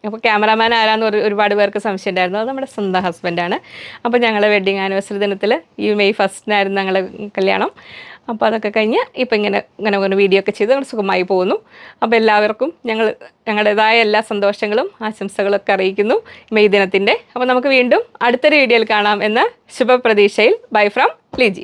അപ്പോൾ ക്യാമറാമാൻ ആരാന്ന് ഒരു ഒരുപാട് പേർക്ക് സംശയം ഉണ്ടായിരുന്നു. അത് നമ്മുടെ സ്വന്തം ഹസ്ബൻഡാണ് അപ്പോൾ ഞങ്ങളുടെ വെഡിങ് ആനിവേഴ്സറി ദിനത്തിൽ ഈ മെയ് ഫസ്റ്റിനായിരുന്നു ഞങ്ങളുടെ കല്യാണം. അപ്പോൾ അതൊക്കെ കഴിഞ്ഞ് ഇപ്പം ഇങ്ങനെ ഇങ്ങനെ ഒരു വീഡിയോ ഒക്കെ ചെയ്ത് ഞങ്ങൾ സുഖമായി പോകുന്നു. അപ്പോൾ എല്ലാവർക്കും ഞങ്ങൾ ഞങ്ങളുടേതായ എല്ലാ സന്തോഷങ്ങളും ആശംസകളൊക്കെ അറിയിക്കുന്നു മെയ് ദിനത്തിന്റെ. അപ്പോൾ നമുക്ക് വീണ്ടും അടുത്തൊരു വീഡിയോയിൽ കാണാം എന്ന ശുഭപ്രതീക്ഷയിൽ. Bye from Liji